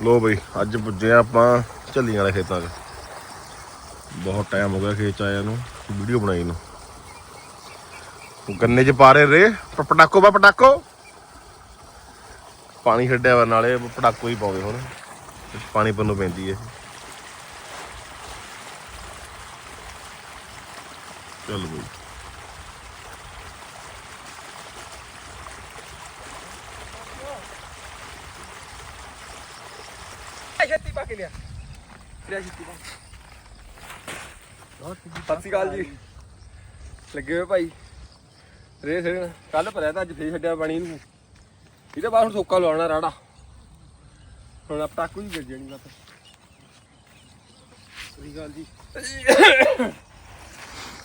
ਲੋ ਬਈ, ਅੱਜ ਪੁੱਜੇ ਆ ਆਪਾਂ ਝੱਲੀਆਂ ਵਾਲੇ ਖੇਤਾਂ 'ਚ। ਬਹੁਤ ਟਾਈਮ ਹੋ ਗਿਆ ਖੇਤ 'ਚ ਆਇਆ ਨੂੰ ਵੀਡੀਓ ਬਣਾਈ ਨੂੰ। ਗੰਨੇ 'ਚ ਪਾ ਰਹੇ ਰੇ ਪਟਾਕੋ ਬਾ, ਪਟਾਕੋ। ਪਾਣੀ ਛੱਡਿਆ ਵਾ, ਨਾਲੇ ਪਟਾਕੋ ਹੀ ਪਾਉਂਦੇ ਹੁਣ। ਪਾਣੀ ਪੰਨੋਂ ਪੈਂਦੀ ਹੈ ਚੱਲ ਬਈ ਛੇਤੀ ਪਾ ਕੇ ਲਿਆ ਛੇਤੀ ਸਤਿ ਸ਼੍ਰੀ ਅਕਾਲ ਜੀ। ਲੱਗੇ ਹੋਏ ਭਾਈ। ਰੇ ਸੇ ਕੱਲ ਭਰਿਆ ਤਾਂ ਅੱਜ ਫੇਰ ਛੱਡਿਆ ਪਾਣੀ ਨੂੰ। ਇਹਦੇ ਬਾਅਦ ਹੁਣ ਸੋਕਾ ਲਾਉਣਾ ਰਾੜਾ। ਹੁਣ ਆਪ ਟਾਕੂ ਹੀ ਗਿਰ ਜਾਣੀ ਬਸ। ਸਹੀ ਗੱਲ ਜੀ।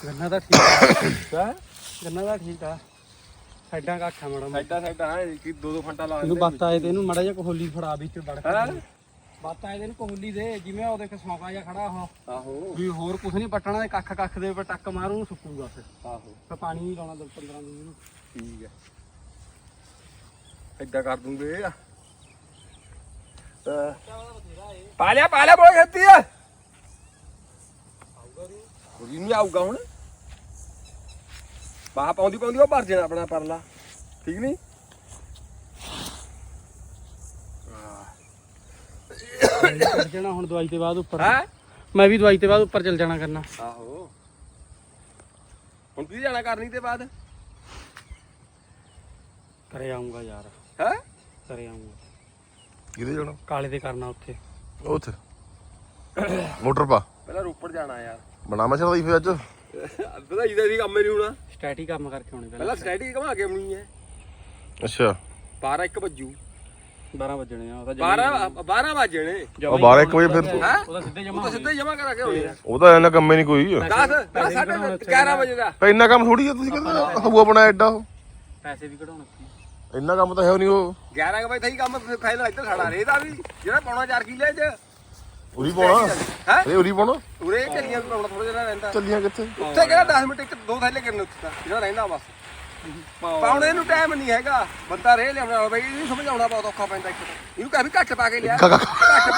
ਗੰਨਾ ਤਾਂ ਠੀਕ ਆ। ਹੈ? ਗੰਨਾ ਤਾਂ ਠੀਕ ਆ। ਸਾਈਡਾਂ ਆ ਮਾੜਾ। ਸਾਈਡਾਂ ਸਾਈਡਾਂ ਹੈ ਕਿ ਦੋ ਦੋ ਫੰਟਾ ਲਾ ਇਹਨੂੰ ਬੱਤ ਆਏ ਤੇ ਇਹਨੂੰ ਮਾੜਾ ਜਿਹਾ ਕੋਹਲੀ ਫੜਾ ਵਿੱਚ ਵੜ? ਕੇ। ਬੱਤ ਤੇ ਇਹਨੂੰ ਕੋਹਲੀ ਦੇ ਜਿਵੇਂ ਉਹ ਦੇਖ ਸੌਂਕਾ ਜਿਹਾ ਖੜਾ ਉਹ। ਆਹੋ। ਵੀ ਹੋਰ ਕੁਝ ਨਹੀਂ ਪੱਟਣਾ ਕੱਖ ਕੱਖ ਦੇ ਉੱਪਰ ਟੱਕ ਮਾਰੂ ਉਹਨੂੰ ਸੁੱਕੂਗਾ ਫਿਰ। ਆਹੋ। ਫਿਰ ਪਾਣੀ ਨਹੀਂ ਲਾਉਣਾ 15 ਦਿਨ ਨੂੰ। ਠੀਕ ਹੈ। ਏਦਾਂ ਕਰ ਦੂੰਗੇ। ਆ ਪਾ ਲਿਆ ਪਾ ਲਿਆ ਬੋਲ ਖੇਤੀ। ਆ ਉਹਦੀ ਨਹੀਂ ਆਊਗਾ ਹੁਣ। ਬਾਹ ਪਾਉਂਦੀ ਪਾਉਂਦੀ ਉਹ ਭਰ ਜਾਣਾ ਆਪਣਾ ਪਰਲਾ। ਠੀਕ ਨਹੀਂ? ਚੱਲ ਜਾਣਾ ਹੁਣ ਦਵਾਈ ਤੇ ਬਾਅਦ ਉੱਪਰ। ਹੈ? ਮੈਂ ਵੀ ਦਵਾਈ ਤੇ ਬਾਅਦ ਉੱਪਰ ਚੱਲ ਜਾਣਾ ਕਰਨਾ। ਆਹੋ। ਹੁਣ ਕੀ ਜਾਣਾ ਕਰਨੀ ਤੇ ਬਾਅਦ? ਕਰੇ ਆਉਂਗਾ ਯਾਰ। ਹੈ? ਕਰੇ ਆਉਂਗਾ ਕਿਹਦੇ ਜਾਣਾ? ਕਾਲੇ ਤੇ ਕਰਨਾ ਉੱਥੇ। ਉੱਥੇ? ਮੋਟਰ ਪਾ। ਪਹਿਲਾਂ ਰੋਪੜ ਜਾਣਾ ਯਾਰ। ਬਣਾ ਮੈਂ ਚਲਦਾ ਫਿਰ ਅੱਜ। ਵਧਾਈ ਦਾ ਵੀ ਕੰਮ ਹੀ ਨਹੀਂ ਹੋਣਾ। ਸਟੈਟੀ ਕੰਮ ਕਰਕੇ ਆਉਣੇ ਪਹਿਲਾਂ ਸਟੈਡੀ ਘਮਾ ਕੇ ਆਉਣੀ ਹੈ। ਅੱਛਾ। 12 1 ਵੱਜੂ। 12 ਵੱਜਣੇ ਆ ਉਹ ਤਾਂ 12 12 ਵਜਣੇ? ਉਹ 12 ਇੱਕ ਵਜੇ ਫਿਰ ਤੂੰ- ਹੈ? ਉਹਦਾ ਸਿੱਧੇ ਉਹ ਜਮਾ ਤਾਂ ਸਿੱਧਾ ਜਮਾ ਕਰਾ ਕੇ ਹੋਣੀ ਹੈ ਉਹਦਾ ਇਹਨਾਂ ਕੰਮ ਹੀ ਨਹੀਂ ਕੋਈ। 10 10 11 ਵਜੇ ਦਾ। ਪਰ ਇੰਨਾ ਕੰਮ ਥੋੜੀ ਆ ਤੁਸੀਂ ਕਹਿੰਦੇ ਹਊਆ ਬਣਾ ਐਡਾ। ਉਹ ਪੈਸੇ ਵੀ ਕਢਾਉਣੇ ਇੰਨਾ ਕੰਮ ਤਾਂ ਹੈ ਨਹੀਂ ਉਹ। 11 ਵਜੇ ਤਾਈ ਕੰਮ ਫਾਈਨਲ ਇੱਧਰ ਖੜਾ ਰੇ ਦਾ ਵੀ ਜਿਹੜਾ ਪਾਉਣਾ 4 ਕਿੱਲੇ ਚ। ਉਰੀ ਪਾਉਣਾ? ਹੈ? ਇਹ ਉਰੀ ਪਾਉਣਾ? ਉਰੇ ਚੱਲੀਆਂ ਪਾਉਣਾ ਥੋੜਾ ਜਿਹਾ ਰਹਿੰਦਾ। ਚੱਲੀਆਂ ਕਿੱਥੇ? ਉੱਥੇ ਕਿਹੜਾ 10 ਮਿੰਟ ਇੱਕ ਦੋ ਥੈਲੇ ਕਰਨੇ ਉੱਥੇ ਤਾਂ ਜਿਹੜਾ ਰਹਿੰਦਾ ਬਸ। ਪਾਉਣੇ। ਨੂੰ ਟਾਈਮ ਨਹੀਂ ਹੈਗਾ। ਬੰਦਾ ਰੇ ਲਿਆਉਣ ਵਾਲਾ ਬਈ ਇਹਨੂੰ ਸਮਝਾਉਣਾ ਬਹੁਤ ਔਖਾ ਪੈਂਦਾ ਇੱਕ ਇਹਨੂੰ ਕਹਿ ਵੀ ਘੱਟ ਪਾ ਕੇ ਲਿਆ। ਘੱਟ ਪਾ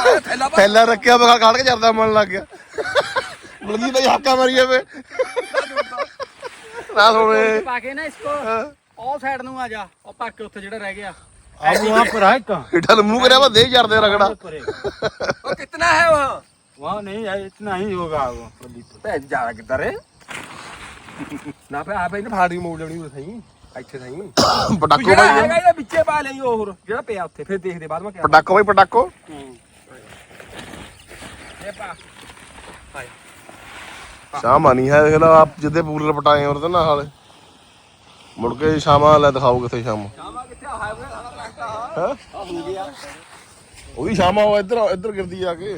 ਕੇ ਥੈਲਾ ਪਾ ਥੈਲਾ ਰੱਖਿਆ ਬਗਾ ਕਾੜ ਕੇ ਚਰਦਾ ਮਨ ਲੱਗ ਗਿਆ। ਬਲਦੀ ਤਾਂ ਹਾਕਾ ਮਾਰੀਏ ਵੇ ਨਾ ਸੋਣੇ। ਪਾ ਕੇ ਨਾ ਇਸ ਕੋ ਸਾਈਡ ਨੂੰ ਆ ਜਾ। ਉਹ ਪਾ ਕੇ ਉੱਥੇ ਜਿਹੜਾ ਰਹਿ ਗਿਆ। ਆਹ ਵਾਂ ਪਰ ਆ ਇੱਕ। ਢਲ ਮੂੰਹ ਕਰਿਆ ਵਾ ਦੇ ਚਰਦੇ ਰਗੜਾ। ਉਹ ਕਿੰਨਾ ਹੈ ਉਹ? ਵਾਹ ਨਹੀਂ ਇਤਨਾ ਹੀ ਹੋਗਾ ਉਹ। ਬਲਦੀ ਤਾਂ ਜ਼ਿਆਦਾ ਕਿੱਧਰ ਹੈ? ਨਾ ਫੇ ਆਪੇ ਇਹਨੇ ਫਾੜੀ ਮੋੜ ਲੈਣੀ ਉਹ ਸਹੀ ਇੱਥੇ ਸਹੀ। ਪਟਾਕੋ ਜਿਹੜਾ ਹੈਗਾ ਇਹਦੇ ਵਿੱਚੇ ਪਾ ਲਈ ਉਹ ਹੋਰ ਜਿਹੜਾ ਪਿਆ ਉੱਥੇ ਫਿਰ ਦੇਖਦੇ ਬਾਅਦ ਮੈਂ ਕਿਹਾ। ਪਟਾਕੋ ਭਾਈ ਪਟਾਕੋ। ਇਹ ਪਾ। ਹਾਏ। ਸ਼ਾਮ ਆਣੀ ਹੈ ਦੇਖ ਲਾ ਆਪ ਜਿੱਦੇ ਪੂਲਰ ਪਟਾਏ ਹੋਰ ਤੇ ਨਾ ਹਾਲੇ। ਮੁੜ ਕੇ ਸ਼ਾਮਾਂ ਲੈ ਦਿਖਾਓ ਕਿੱਥੇ ਸ਼ਾਮ। ਸ਼ਾਮਾ ਕਿੱਥੇ ਹਾਈਵੇ ਸਾਡਾ ਆ ਹੈ? ਹੋ ਗਿਆ। ਉਹਦੀ ਸ਼ਾਮਾਂ ਉਹ ਇੱਧਰ ਇੱਧਰ ਗਿਰਦੀ ਆ ਕੇ।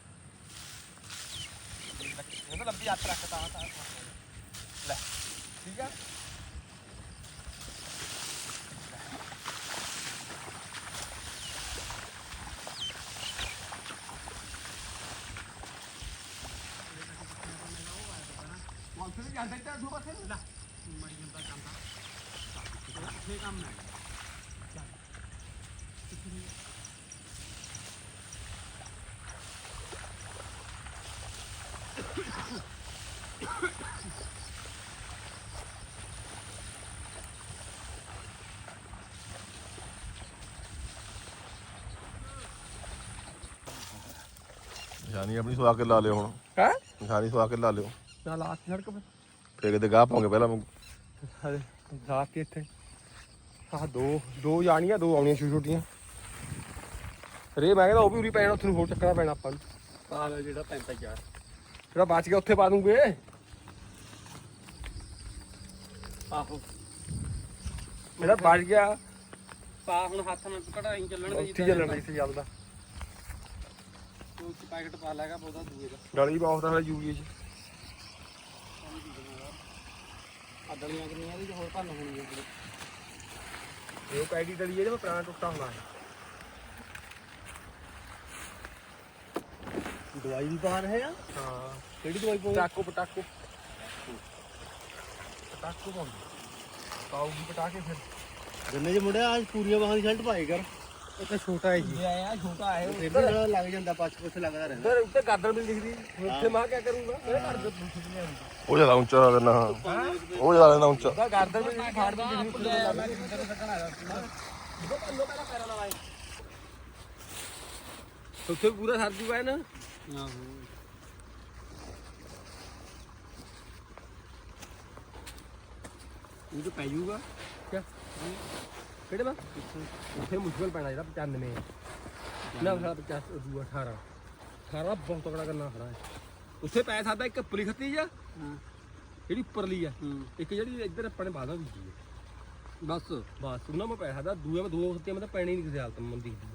ਇਹ ਤਾਂ ਲੰਬੀ ਯਾਤਰਾ ਕਰਤਾ ਤਾਂ ਲੈ ਠੀਕ ਆ? ਉੱਥੇ ਵੀ ਜਾਂਦਾ ਇੱਧਰ ਦੂ ਪਾਸੇ। ਨੂੰ ਨਿਸ਼ਾਨੀ ਆਪਣੀ ਸਵਾ ਕੇ ਲਾ ਲਿਓ ਹੁਣ। ਹੈ? ਨਿਸ਼ਾਨੀ ਸਵਾ ਕੇ ਲਾ ਲਿਓ। ਚੱਲ ਆ ਸੜਕ ਤੇ ਫੇਰ ਕਿਤੇ ਗਾਹ ਪਾਉਂਗੇ ਪਹਿਲਾਂ ਵਾਂਗੂ। ਹਲੇ ਰਾਤ ਕੇ ਇੱਥੇ। ਆਹ ਦੋ ਦੋ ਜਾਣੀਆਂ ਦੋ ਆਉਣੀਆਂ ਛੋਟੀਆਂ ਛੋਟੀਆਂ। ਰੇ ਮੈਂ ਕਹਿੰਦਾ ਉਹ ਵੀ ਉਰੀ ਪੈਣਾ ਉੱਥੇ ਨੂੰ ਹੋਰ ਚੱਕਣਾ ਪੈਣਾ ਆਪਾਂ ਨੂੰ। ਪਾ ਲੈ ਜਿਹੜਾ 35 ਯਾਰ। ਜਿਹੜਾ ਬਚ ਗਿਆ ਉੱਥੇ ਪਾ ਦੂੰਗੇ। ਆਹੋ। ਜਿਹੜਾ ਬਚ ਗਿਆ। ਪਾ ਹੁਣ ਹੱਥ ਨਾਲ ਕਢਾਈ ਚੱਲਣਗੇ ਉੱਥੇ ਚੱਲਣਾ ਇੱਥੇ ਚੱਲਦਾ। ਉਹ ਪੈਕਟ ਪਾ ਲੈਗਾ ਬਹੁਤਾ ਦੂਏ ਦਾ। ਡਲੀ ਬਹੁਤ ਹੈ ਯੂਰੀਏ ਚ। ਕਿੰਨੀਆਂ ਦੀ ਹੋਰ ਭੰਨ ਹੋਣੀ ਹੈ ਇਹ ਪੈਡੀ ਡਲੀ ਇਹਦੇ ਵਿੱਚ ਪੁਰਾਣਾ ਟੁੱਟਾ ਹੋਣਾ ਹੈ। ਦਵਾਈ ਵੀ ਪਾ ਰਹੇ ਆ? ਹਾਂ। ਕਿਹੜੀ ਦਵਾਈ ਪਾਉਂਦੇ ਪਟਾਕੂ ਪਟਾਕੂ। ਪਟਾਕੂ ਪਾਉਂਦੇ। ਪਾਉਗੀ ਪਟਾਕੇ ਫਿਰ। ਗੰਨੇ ਚ ਮੁੰਡਿਆ ਅੱਜ ਪੂਰੀਆਂ ਬਾਹਾਂ ਦੀ ਸ਼ਰਟ ਪਾਏ ਕਰ। ਇਹ ਤਾਂ ਛੋਟਾ ਹੈ ਜੀ। ਆਇਆ ਛੋਟਾ ਹੈ। ਫਿਰ ਵੀ ਜਿਹੜਾ ਲੱਗ ਜਾਂਦਾ ਪੱਛ ਪੁੱਛ ਲੱਗਦਾ ਰਹਿੰਦਾ। ਫਿਰ ਉੱਤੇ ਗਾਦਰ ਵੀ ਦਿਖਦੀ ਉੱਥੇ ਮੈਂ ਕੀ ਕਰੂੰਗਾ ਇਹ ਘਰ ਦੇ ਪੁੱਛ ਨਹੀਂ ਆਉਂਦੀ ਉਹ ਜ਼ਿਆਦਾ ਉੱਚਾ ਕਰਨਾ ਹਾਂ? ਉਹ ਜ਼ਿਆਦਾ ਲੈਣਾ ਉੱਚਾ। ਉਹਦਾ ਗਾਦਰ ਵੀ ਫਾੜ ਵੀ ਦਿਖਦੀ ਮੈਂ ਕਿੱਧਰ ਕੱਢਣਾ ਹੈ ਦੋ ਪੰਨੋ ਪਹਿਲਾਂ ਪੈਰਾਂ ਨਾਲ ਆਏ। ਉੱਥੇ ਪੂਰਾ ਸਰ ਜੂਗਾ ਇਹ ਨਾ? ਆਹੋ ਇਹ ਤਾਂ ਪੈ ਜਾਊਗਾ ਕਿਆ? ਕਿਹੜੇ ਮਾ ਉੱਥੇ ਮੁਸ਼ਕਲ ਪੈਣਾ ਜਿਹੜਾ 95 ਹੈ ਨਾ ਸਾਲਾ 50 ਦੂਆ 18 18 ਬਹੁਤ ਤਕੜਾ ਕਰਨਾ ਖੜਾ ਹੈ। ਉੱਥੇ ਪੈ ਸਕਦਾ ਇੱਕ ਉੱਪਰਲੀ ਖੱਤੀ ਆ ਜਿਹੜੀ ਉੱਪਰਲੀ ਆ। ਇੱਕ ਜਿਹੜੀ ਇੱਧਰ ਆਪਣੇ ਬਾਦਾਂ ਬੀਜੀ ਹੈ ਬਸ। ਬਸ ਉਹਨਾਂ ਮੈਂ ਪੈ ਸਕਦਾ ਦੂਏ ਮੈਂ ਦੋ ਖੱਤੀਆਂ ਮੈਂ ਤਾਂ ਪੈਣੀ ਨਹੀਂ ਕਿਸੇ ਹਾਲਤ ਮੈਂ ਦਿਖਦੀ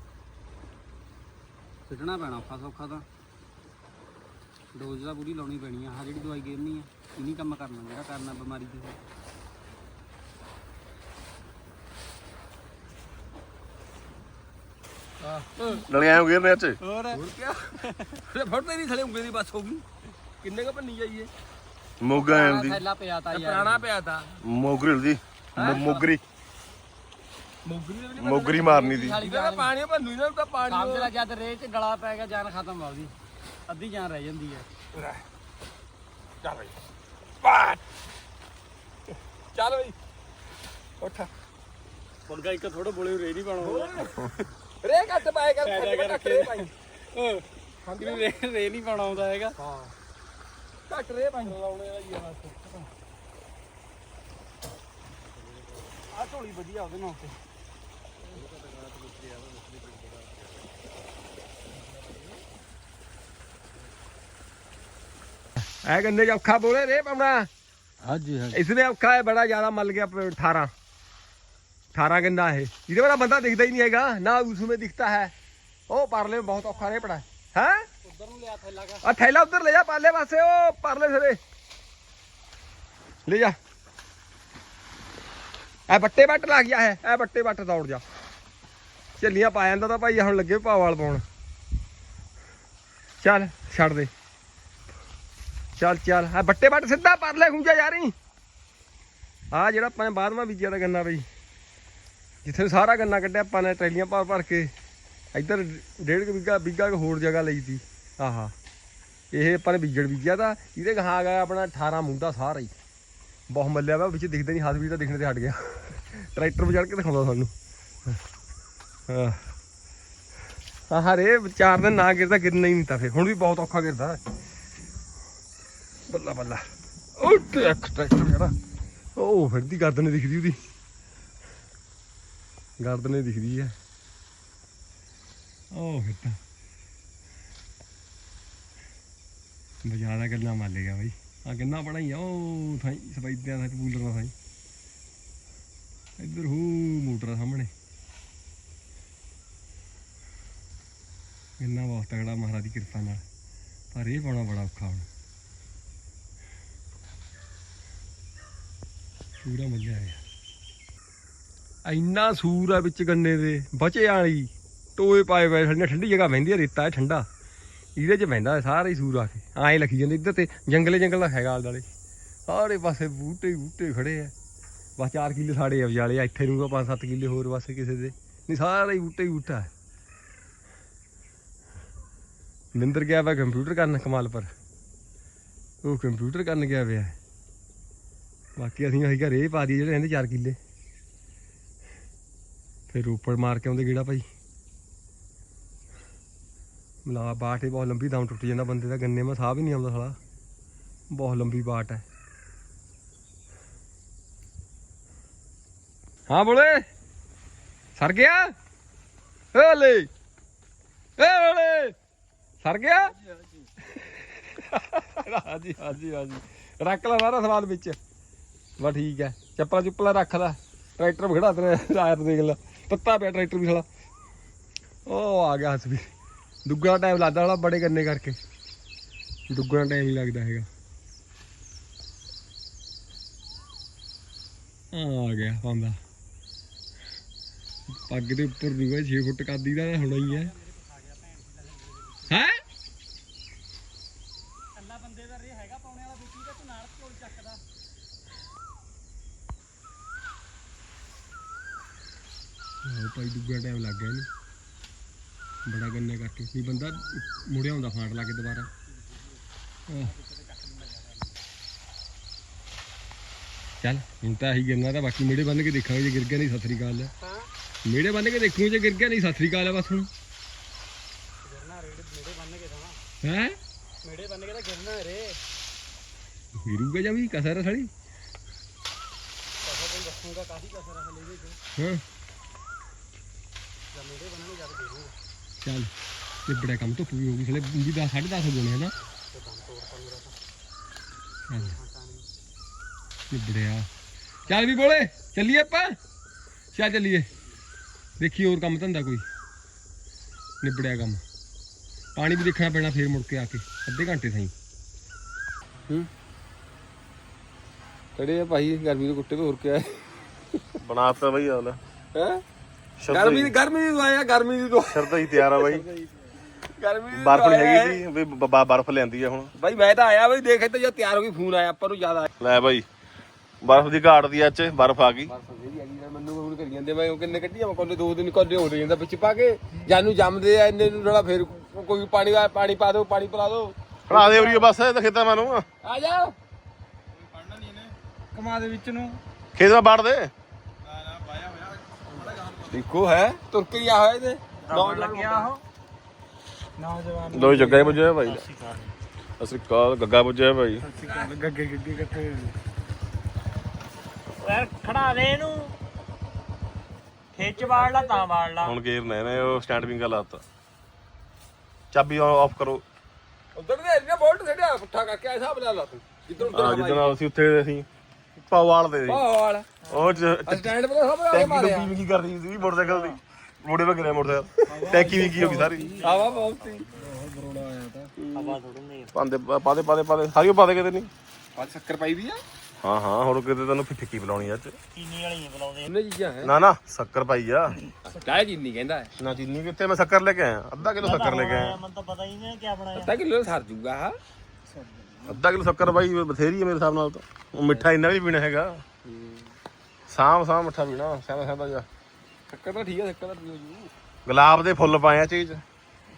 ਸਿੱਟਣਾ ਪੈਣਾ ਔਖਾ ਸੌਖਾ ਤਾਂ। ਡੋਜ਼ ਦਾ ਪੂਰੀ ਲਾਉਣੀ ਪੈਣੀ ਆ ਜਿਹੜੀ ਦਵਾਈ ਗੇਰਨੀ ਆ ਇਹ ਨਹੀਂ ਕੰਮ ਕਰਨਾ ਜਿਹੜਾ ਕਰਨਾ ਬਿਮਾਰੀ ਦੀ ਗਏ ਨੇ ਚ ਹੋਰ? ਹੋਰ ਕਿਆ? ਫੜਦੇ ਨਹੀਂ ਥਲੇ ਉਂਗਲੀ ਦੀ ਬਸ ਹੋ ਗਈ। ਕਿੰਨੇ ਕ ਭੰਨੀ ਜਾਈਏ? ਮੋਗਾ ਆਂਦੀ ਥੈਲਾ ਪਿਆ ਤਾ ਯਾਰ। ਪੁਰਾਣਾ ਪਿਆ ਤਾਂ। ਮੋਗਰੀ ਮੋ- ਮੋਗਰੀ। ਮੋਗਰੀ ਦੇ ਵੀ ਨਹੀਂ ਮੋਗਰੀ ਮਾਰਨੀ ਦੀ। ਇਹਦਾ ਪਾਣੀ ਭੰਨੂ ਇਹਨਾਂ ਨੂੰ ਤਾਂ ਪਾਣੀ ਲੈ ਜਦ ਰੇਹ ਚ ਗਲਾ ਪੈ ਗਿਆ ਜਾਨ ਖਤਮ ਹੋ ਗਈ ਅੱਧੀ ਜਾਨ ਰਹਿ ਜਾਂਦੀ ਹੈ ਚੱਲ ਬਈ। ਬਾਤ ਚੱਲ ਬਈ। ਉੱਠ। ਮੁਰਗਾ ਇੱਕ ਥੋੜਾ ਬੋਲੇ ਰੇ ਨਹੀਂ ਪਾਣਾ ਰੇ ਘੱਟ ਪਾਇਆ ਕਰ ਘੱਟ ਘੱਟ ਰੇ ਹਾਂ। ਹਾਂਜੀ ਰੇ ਰੇ ਨਹੀਂ ਪਾਉਣਾ ਹੈਗਾ। ਹਾਂ। ਘੱਟ ਰੇ ਪਾਈ। ਲਾਉਣੇ ਦਾ ਯਾਰ ਆ ਝੋਲੀ ਵਧੀਆ ਉਹਦੇ ਨਾਲ ਤੇ। ਐ ਗੰਦੇ ਔਖਾ ਬੋਲੇ ਰੇ ਪਾਉਣਾ। ਹਾਂਜੀ ਹਾਂਜੀ। ਇਸ ਔਖਾ ਹੈ ਬੜਾ ਜ਼ਿਆਦਾ ਮਲ ਗਿਆ 18 अठारह गन्ना है ਇਹਦੇ ਵਾਲਾ ਬੰਦਾ ਦਿਖਦਾ ਹੀ ਨਹੀਂ ਹੈਗਾ ਨਾ उसमें दिखता है ਉਹ ਪਰਲੇ ਬਹੁਤ ਔਖਾ ਰੇ ਪੜਾ ਹੈ ਉਧਰ ਨੂੰ ਲਿਆ ਥੈਲਾ ਕਾ ਆ ਥੈਲਾ ਉਧਰ ਲੈ ਜਾ ਪਾਲੇ ਪਾਸੇ ਉਹ ਪਰਲੇ ਸਿਰੇ ਲੈ ਜਾ ਐ ਬੱਟੇ ਬੱਟ ਲੱਗ ਗਿਆ ਹੈ ਐ ਬੱਟੇ ਬੱਟ ਦੌੜ ਜਾ ਚੱਲੀਆਂ ਪਾ ਜਾਂਦਾ ਤਾਂ ਭਾਈ ਹੁਣ ਲੱਗੇ ਭਾਵਾਲ ਪਾਉਣ ਚੱਲ ਛੱਡ ਦੇ ਚੱਲ ਚੱਲ ਆ ਬੱਟੇ ਬੱਟ ਸਿੱਧਾ ਪਰਲੇ ਖੁੰਝਾ ਜਾ ਰਹੀ ਆ ਜਿਹੜਾ ਆਪਾਂ ਨੇ ਬਾਦਮਾ ਬੀਜਿਆ ਦਾ ਗੰਨਾ ਬਈ ਜਿੱਥੇ ਸਾਰਾ ਗੰਨਾ ਕੱਢਿਆ, ਆਪਾਂ ਨੇ ਟਰੈਲੀਆਂ ਭਰ ਭਰ ਕੇ, ਇੱਧਰ ਡੇਢ ਕੁ ਬਿੱਗਾ ਬਿੱਗਾ ਹੋਰ ਜਗ੍ਹਾ ਲਈ ਸੀ। ਆਹਾ। ਇਹ ਆਪਾਂ ਨੇ ਬੀਜੜ ਬੀਜਿਆ ਤਾਂ, ਇਹਦੇ ਗਾਂ ਗਿਆ ਆਪਣਾ 18 ਮੁੰਡਾ ਸਾਰਾ ਹੀ। ਬਹੁਤ ਮੱਲਿਆ ਵਾ ਵਿੱਚ ਦਿਖਦਾ ਨਹੀਂ ਹੱਥ ਵੀ ਤਾਂ ਦਿਖਣੇ ਤੇ ਹਟ ਗਿਆ। ਟਰੈਕਟਰ ਵਜੜ ਕੇ ਦਿਖਾਉਂਦਾ ਸਾਨੂੰ ਹਾਂ। ਆਹ, ਰੇ, ਚਾਰ ਦਿਨ ਨਾ ਗਿਰਦਾ, ਗਿਰਨਾ ਹੀ ਨਹੀਂ ਤਾਂ ਫੇ ਹੁਣ ਵੀ ਬਹੁਤ ਔਖਾ ਗਿਰਦਾ। ਬੱਲਾ ਬੱਲਾ। ਉਹ ਟਰੈਕਟਰ ਜਿਹੜਾ। ਉਹ ਫਿਰਦੀ, ਗਰਦਨ ਦਿਖਦੀ ਉਹਦੀ। ਗਰਦਨ ਦਿਖਦੀ ਹੈ। ਉਹ ਫਿਰਦਾ ਬਜਾਦਾ ਗੱਲਾਂ ਮੰਨ ਲਿਆ ਬਈ। ਆ ਕਿੰਨਾ ਪੜਾ ਹੀ ਆ ਉਹ ਥਾਈ, ਸਫੈਦਿਆਂ ਦਾ ਕੂਲਰ ਦਾ ਥਾਈ। ਇੱਧਰ ਹੂ, ਮੋਟਰ ਸਾਹਮਣੇ। ਕਿੰਨਾ ਬਹੁਤ ਤਗੜਾ ਮਹਾਰਾਜ ਦੀ ਕਿਰਪਾ ਨਾਲ। ਪਰ ਇਹ ਪਾਉਣਾ ਬੜਾ ਔਖਾ ਹੁਣ। ਪੂਰਾ ਮੱਝਾ ਆਇਆ ਇੰਨਾ ਸੂਰ ਆ ਵਿੱਚ ਗੰਨੇ ਦੇ, ਬਚੇ ਵਾਲੀ, ਟੋਏ ਪਾਏ ਪਏ ਠੰਡੀ ਠੰਡੀ ਜਗ੍ਹਾ ਬਹਿੰਦੀ ਆ ਰੇਤਾ ਹੈ ਠੰਡਾ। ਇਹਦੇ 'ਚ ਬਹਿੰਦਾ ਸਾਰਾ ਹੀ ਸੂਰ ਆ ਕੇ, ਐਂ ਲੱਗੀ ਜਾਂਦੇ, ਇੱਧਰ ਤੇ ਜੰਗਲੇ ਜੰਗਲ ਦਾ ਹੈਗਾ ਆਲੇ ਦੁਆਲੇ ਸਾਰੇ ਪਾਸੇ ਬੂਟੇ ਬੂਟੇ ਖੜੇ ਆ। ਬਸ 4 ਕਿੱਲੇ ਸਾੜੇ ਆ ਵਿਚਾਲੇ ਇੱਥੇ ਨੂੰ 5-7 ਕਿੱਲੇ ਹੋਰ ਬਸ ਕਿਸੇ ਦੇ। ਨਹੀਂ, ਸਾਰਾ ਹੀ ਬੂਟੇ ਹੀ ਬੂਟਾ। ਹੈ ਨਿੰਦਰ ਗਿਆ ਵਾ ਕੰਪਿਊਟਰ ਕਰਨ ਕਮਾਲ ਪਰ। ਉਹ ਕੰਪਿਊਟਰ ਕਰਨ ਗਿਆ ਪਿਆ। ਬਾਕੀ ਅਸੀਂ ਅਸੀਂ ਘਰੇ ਪਾ ਦਈਏ ਜਿਹੜੇ ਰਹਿੰਦੇ 4 ਕਿੱਲੇ। ਫਿਰ ਰੋਪੜ ਮਾਰ ਕੇ ਆਉਂਦੇ ਗੇੜਾ ਭਾਈ। ਮਲਾ ਬਾਟ ਹੀ ਬਹੁਤ ਲੰਬੀ ਦਮ ਟੁੱਟ ਜਾਂਦਾ ਬੰਦੇ ਦਾ, ਗੰਨੇ ਮਾ ਸਾਹ ਵੀ ਨਹੀਂ ਆਉਂਦਾ ਸਾਲਾ। ਬਹੁਤ ਲੰਬੀ ਬਾਟ ਹੈ। ਹਾਂ ਬੋਲੇ। ਸਰ ਗਿਆ? ਓਲੇ ਏ ਓਲੇ ਸਰ ਗਿਆ? ਹਾਂਜੀ ਹਾਂਜੀ ਹਾਂਜੀ। ਰੱਖ ਲੈ ਸਾਰਾ ਸਵਾਲ ਵਿੱਚ। ਵਾ ਠੀਕ ਹੈ। ਚੱਪਲਾ ਚੁੱਪਲਾ ਰੱਖ ਲੈ। ਟਰੈਕਟਰ ਖੜਾ ਤੇਰੇ ਟਾਇਰ ਦੇਖ ਲੈ। ਤੱਤਾ ਪਿਆ ਟਰੈਕਟਰ ਵੀ ਸਾਲਾ। ਉਹ ਆ ਗਿਆ ਹਸਬੀ ਦੁੱਗਣਾ ਟਾਈਮ ਲੱਗਦਾ ਵਾਲਾ ਬੜੇ ਗੰਨੇ ਕਰਕੇ। ਦੁੱਗਣਾ ਟਾਈਮ ਹੀ ਲੱਗਦਾ ਹੈਗਾ। ਆ ਗਿਆ ਪਾਉਂਦਾ ਪੱਗ ਦੇ ਉੱਪਰ ਦੀ ਵਾ 6 ਫੁੱਟ ਕਾਦੀ ਦਾ ਤਾਂ ਹੋਣਾ ਹੀ ਹੈ ਕੱਲਾ ਬੰਦੇ ਦਾ ਰੇ ਹੈਗਾ ਪਾਉਣੇ ਵਾਲਾ ਬੁੱਕੀ ਤੇ ਤੂੰ ਨਾਲ ਝੋਲ ਚੱਕਦਾ ਉਹ ਭਾਈ ਦੁੱਗਣਾ ਟਾਈਮ ਲੱਗ ਗਿਆ ਇਹਨੂੰ। ਬੜਾ ਗੰਨੇ ਕਰਕੇ। ਨਹੀਂ ਬੰਦਾ ਮੁੜਿਆ ਹੁੰਦਾ ਫਾਂਟ ਲਾ ਕੇ ਦੁਬਾਰਾ। ਚੱਲ ਹੁਣ ਤਾਂ ਆਹੀ ਗੰਨਾ ਤਾਂ ਬਾਕੀ ਮੇੜੇ ਬੰਨ ਕੇ ਦੇਖਾਂਗੇ ਜੇ ਗਿਰ ਗਿਆ ਨਹੀਂ ਸਤਰੀ ਕਾਲ ਹੈ ਮੇੜੇ ਬੰਨ ਕੇ ਦੇਖੂਗੇ ਜੇ ਗਿਰ ਗਿਆ ਨਹੀਂ ਸਤਰੀ ਕਾਲ ਹੈ ਬਸ ਹੁਣ। ਗਿਰਨਾ ਰੇੜੇ ਮੇੜੇ ਬੰਨ ਕੇ ਦਵਾ ਹੈ? ਮੇੜੇ ਬੰਨ ਕੇ ਤਾਂ ਗਿਰਨਾ ਰੇ। ਗਿਰੂਗਾ ਜਾਂ ਵੀ ਕਸਰ ਥੜੀ ਕਸਰ ਦੱਸੂਗਾ ਕਾਫੀ ਕਸਰ ਹਲੇ ਇਹਦੇ ਚ? ਹਾਂ ਜਾਂ ਮੇੜੇ ਬੰਨਣੇ ਜਦ ਗਿਰੂਗਾ ਚੱਲ ਤੇ ਬੜਾ ਕੰਮ ਧੁੱਪ ਵੀ ਹੋ ਗਈ ਥਲੇ ਵੀ 10 10:30 ਹੋਣੇ ਹੈ ਨਾ। ਤੇ ਦਮ ਤੋੜਤਾ ਮੇਰਾ ਤਾਂ। ਨਿਬੜਿਆ ਚੱਲ ਵੀ ਬੋਲੇ ਚੱਲੀਏ ਆਪਾਂ? ਚੱਲ ਚੱਲੀਏ। ਦੇਖੀ ਹੋਰ ਕੰਮ ਧੰਦਾ ਕੋਈ? ਨਿਬੜਿਆ ਕੰਮ। ਪਾਣੀ ਵੀ ਦੇਖਣਾ ਪੈਣਾ ਫੇਰ ਮੁੜ ਕੇ ਆ ਕੇ ਅੱਧੇ ਘੰਟੇ ਤਾਈਂ ਹੂੰ। ਕਿਹੜੇ ਆ ਭਾਈ ਗਰਮੀ ਦੇ ਕੁੱਟੇ ਤੋਂ ਹੋਰ ਕਿਆ ਬਣਾਤਾ ਬਈ ਹਾਲ ਹੈ? ਗਰਮੀ ਹੀ। ਗਰਮੀ ਦੀ ਦਵਾਈ ਆ ਗਰਮੀ ਦੀ। ਦਵਾਈ ਸ਼ਰਤ ਹੀ ਤਿਆਰ ਆ ਬਾਈ। ਗਰਮੀ ਦੀ ਬਰਫ ਨਹੀਂ ਦਵਾਈ ਆ। ਹੈਗੀ ਸੀ ਵੀ ਬ- ਬ- ਬਰਫ ਲਿਆਂਦੀ ਆ ਹੁਣ। ਬਾਈ ਮੈਂ ਤਾਂ ਆਇਆ ਬਈ ਦੇਖ ਤੇ ਜਦ ਤਿਆਰ ਹੋ ਗਈ ਫੋਨ ਆਇਆ ਆਪਾਂ ਨੂੰ ਜ਼ਿਆਦਾ ਲੈ ਬਾਈ ਬਰਫ ਦੀ ਘਾਟ ਦੀ ਅੱਜ ਬਰਫ ਆ ਗਈ। ਬਰਫ ਜਿਹੜੀ ਹੈਗੀ ਯਾਰ ਮੈਨੂੰ ਹੁਣ ਕਰੀ ਜਾਂਦੇ ਮੈਂ ਉਹ ਕਿੰਨੇ ਕੱਢੀਆਂ ਮੈਂ ਕੋਲੇ ਦੋ ਦਿਨ ਕੋਲੇ ਹੋ ਜਾਂਦਾ ਵਿੱਚ ਪਾ ਕੇ। ਜਾਨੂੰ ਜੰਮਦੇ ਆ ਇੰਨੇ ਨੂੰ ਥੋੜਾ ਫੇਰ ਕੋਈ ਪਾਣੀ ਦਾ ਪਾਣੀ ਪਾ ਦਿਓ ਪਾਣੀ ਪਿਲਾ ਦਿਓ ਬਣਾ ਦੇ ਉਰੀ ਬਸ ਇਹ ਤਾਂ ਖੇਤਾਂ ਮੈਨੂੰ ਆ ਜਾ। ਕਮਾ ਦੇ ਵਿੱਚ ਨੂੰ। ਖੇਤ ਮੈਂ ਬਾੜ ਦੇ। ਦੇਖੋ ਹੈ? ਤੁਰਕ ਗਿਆ ਹੋਇਆ ਇਹਦੇ? ਲੱਗਿਆ ਉਹ। ਨੌਜਵਾਨ ਦੋ ਜੱਗਾ ਹੀ ਪੁੱਜਿਆ ਭਾਈ। ਅਸੀਂ ਕਾਲ ਗੱਗਾ ਪੁੱਜਿਆ ਭਾਈ। ਗੱਗੇ ਗੱਗੇ ਕਿੱਥੇ ਯਾਰ ਖੜਾ ਦੇ ਇਹਨੂੰ। ਖਿੱਚ ਵਾੜ ਲਾ ਤਾਂ ਵਾੜ ਲਾ। ਹੁਣ ਗੇਰ ਨੇ ਨੇ ਉਹ ਸਟੈਂਡ ਵਿੰਗ ਲਾਤਾ। ਚਾਬੀ ਆਫ ਕਰੋ। ਉਧਰ ਦੇ ਇਹਨੇ ਬੋਲਟ ਛੱਡਿਆ ਪੁੱਠਾ ਕਰਕੇ ਐਸਾ ਬਣਾ ਲਾ ਤੂੰ। ਜਿੱਧਰ ਆ ਉਧਰ ਜਿੱਦਣ ਅਸੀਂ ਉੱਥੇ ਅਸੀਂ ਪਵਾਲ ਦੇ ਸੀ ਵਾਲਾ ਉਹ ਚ- ਸਟੈਂਡ ਪਰ ਸਭ ਆ ਟੈਂਕੀ ਮਾਰਿਆ। ਡੁੱਬੀ ਵੀ ਕੀ ਕਰਦੀ ਸੀ ਮੋਟਰਸਾਈਕਲ ਦੀ। ਮੋੜੇ ਵਗ ਮੋਟਰਸਾਈਕਲ। ਟੈਂਕੀ ਵੀ ਕੀ ਹੋ ਗਈ ਸਾਰੀ। ਆਵਾ ਬਹੁਤ ਪਾਉਂਦੇ ਪਾਦੇ ਪਾਦੇ ਪਾਦੇ ਸਾਰੀ ਪਾਦੇ ਕਿਤੇ ਨਹੀਂ? ਅੱਜ ਸ਼ੱਕਰ ਪਾਈ ਵੀ ਆ? ਹਾਂ ਹਾਂ ਹੁਣ ਕਿਤੇ ਤੈਨੂੰ ਫਿਰ ਫਿੱਕੀ ਬੁਲਾਉਣੀ ਅੱਜ। ਚੀਨੀ ਵਾਲੀ ਨਹੀਂ ਬੁਲਾਉਂਦੇ ਉਹਨੇ ਚੀਜ਼ਾਂ ਹੈ। ਨਾ ਨਾ ਸ਼ੱਕਰ ਪਾਈ ਆ। ਕਾਹ ਚੀਨੀ ਕਹਿੰਦਾ ਹੈ। ਨਾ ਚੀਨੀ ਕਿੱਥੇ ਮੈਂ ਸ਼ੱਕਰ ਲੈ ਕੇ ਆਇਆ। ਅੱਧਾ ਕਿਲੋ ਸ਼ੱਕਰ ਲੈ ਕੇ ਆਇਆ। ਮੈਨੂੰ ਤਾਂ ਪਤਾ ਹੀ ਨਹੀਂ ਕੀ ਬਣਾਇਆ। ਅੱਧਾ ਕਿਲੋ ਸਰ ਜੂਗਾ ਹਾਂ ਅੱਧਾ ਕਿਲੋ ਸ਼ੱਕਰ ਬਾਈ ਬਥੇਰੀ ਹੈ ਮੇਰੇ ਹਿਸਾਬ ਨਾਲ ਤਾਂ। ਉਹ ਮਿੱਠਾ ਇੰਨਾ ਵੀ ਪੀਣਾ ਹੈਗਾ। ਸਾਮ ਸਾਮ ਮਿੱਠਾ ਪੀਣਾ ਸਾਦਾ ਸਾਦਾ ਜਾ ਸ਼ੱਕਰ ਤਾਂ ਠੀਕ ਹੈ ਸ਼ੱਕਰ ਤਾਂ ਪੀਓ ਜੂ ਗੁਲਾਬ ਦੇ ਫੁੱਲ ਪਾਏ ਆ ਚੀਜ਼।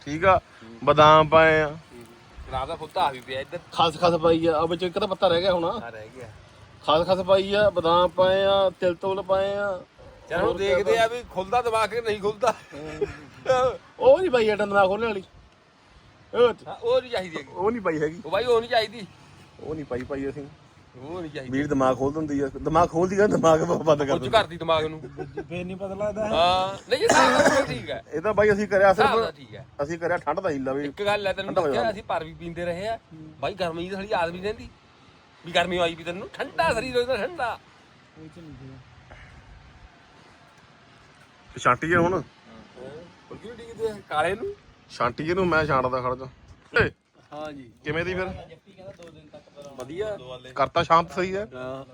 ਠੀਕ ਆ? ਬਦਾਮ ਪਾਏ ਆ। ਰਾਤ ਦਾ ਫੁੱਤਾ ਆ ਵੀ ਪਿਆ ਇੱਧਰ। ਖਸ ਖਸ ਪਾਈ ਆ। ਆ ਵਿੱਚ ਇੱਕ ਤਾਂ ਪੱਤਾ ਰਹਿ ਗਿਆ ਹੁਣ। ਆ ਰਹਿ ਗਿਆ। ਖਸ ਖਸ ਪਾਈ ਆ ਬਦਾਮ ਪਾਏ ਆ ਤਿਲ ਤੋਲ ਪਾਏ ਆ। ਚਲ ਦੇਖਦੇ ਆ ਵੀ ਖੁੱਲਦਾ ਦਿਮਾਗ ਕਿ ਨਹੀਂ ਖੁੱਲਦਾ। ਉਹ ਨਹੀਂ ਪਾਈ ਅਟਨ ਨਾ ਖੋਲਣ ਵਾਲੀ। ਹਾਂ, ਉਹ ਨਹੀਂ ਚਾਹੀਦੀ ਹੈਗੀ। ਉਹ ਨਹੀਂ ਪਾਈ ਹੈਗੀ। ਉਹ ਬਾਈ ਉਹ ਨਹੀਂ ਚਾਹੀਦੀ। ਉਹ ਨਹੀਂ ਪਾਈ ਪਾਈ ਅਸੀਂ। ਉਹ ਨਹੀਂ ਚਾਹੀਦੀ। ਵੀਰ ਦਿਮਾਗ ਖੋਲ ਦਿੰਦੀ ਆ। ਦਿਮਾਗ ਖੋਲਦੀ ਆ ਦਿਮਾਗ ਬੰਦ ਕਰ ਕੁਝ ਦਿੰਦੀ। ਕਰਦੀ ਦਿਮਾਗ ਨੂੰ। ਫੇਰ ਨਹੀਂ ਪਤਾ ਲੱਗਦਾ ਹਾਂ ਨਹੀਂ ਇਹ ਤਾਂ ਠੀਕ ਹੈ। ਇਹ ਤਾਂ ਬਾਈ ਅਸੀਂ ਕਰਿਆ ਹਿਸਾਬ ਸਿਰਫ ਤਾਂ ਠੀਕ ਹੈ। ਅਸੀਂ ਕਰਿਆ ਠੰਡ ਦਾ ਹੀਲਾ ਵੀ। ਇੱਕ ਗੱਲ ਹੈ ਤੈਨੂੰ ਦੱਸਿਆ। ਅਸੀਂ ਪਰ ਵੀ ਪੀਂਦੇ ਰਹੇ ਆ। ਬਾਈ ਗਰਮੀ ਦੀ ਵੀ ਨੀ ਰਹਿੰਦੀ। ਵੀ ਗਰਮੀ ਆਈ ਵੀ ਤੈਨੂੰ। ਠੰਡਾ ਸਰੀਰ ਹੋ ਜਾਂਦਾ ਠੰਡਾ। ਛਾਂਟੀ ਜੇ ਹੁਣ। ਕਿਉਂ ਡਿੱਗਦੇ ਆ? ਕਾਲੇ ਨੂੰ? ਛਾਂਟੀ ਜੇ ਨੂੰ ਮੈਂ ਛਾਂਟਦਾ ਖੜ ਜਾ। ਏ, ਹਾਂ ਜੀ। ਕਿਵੇਂ ਦੀ ਫਿਰ? ਵਧੀਆ। ਕਰਤਾ ਸ਼ਾਂਤ ਸਹੀ ਹੈ? ਹਾਂ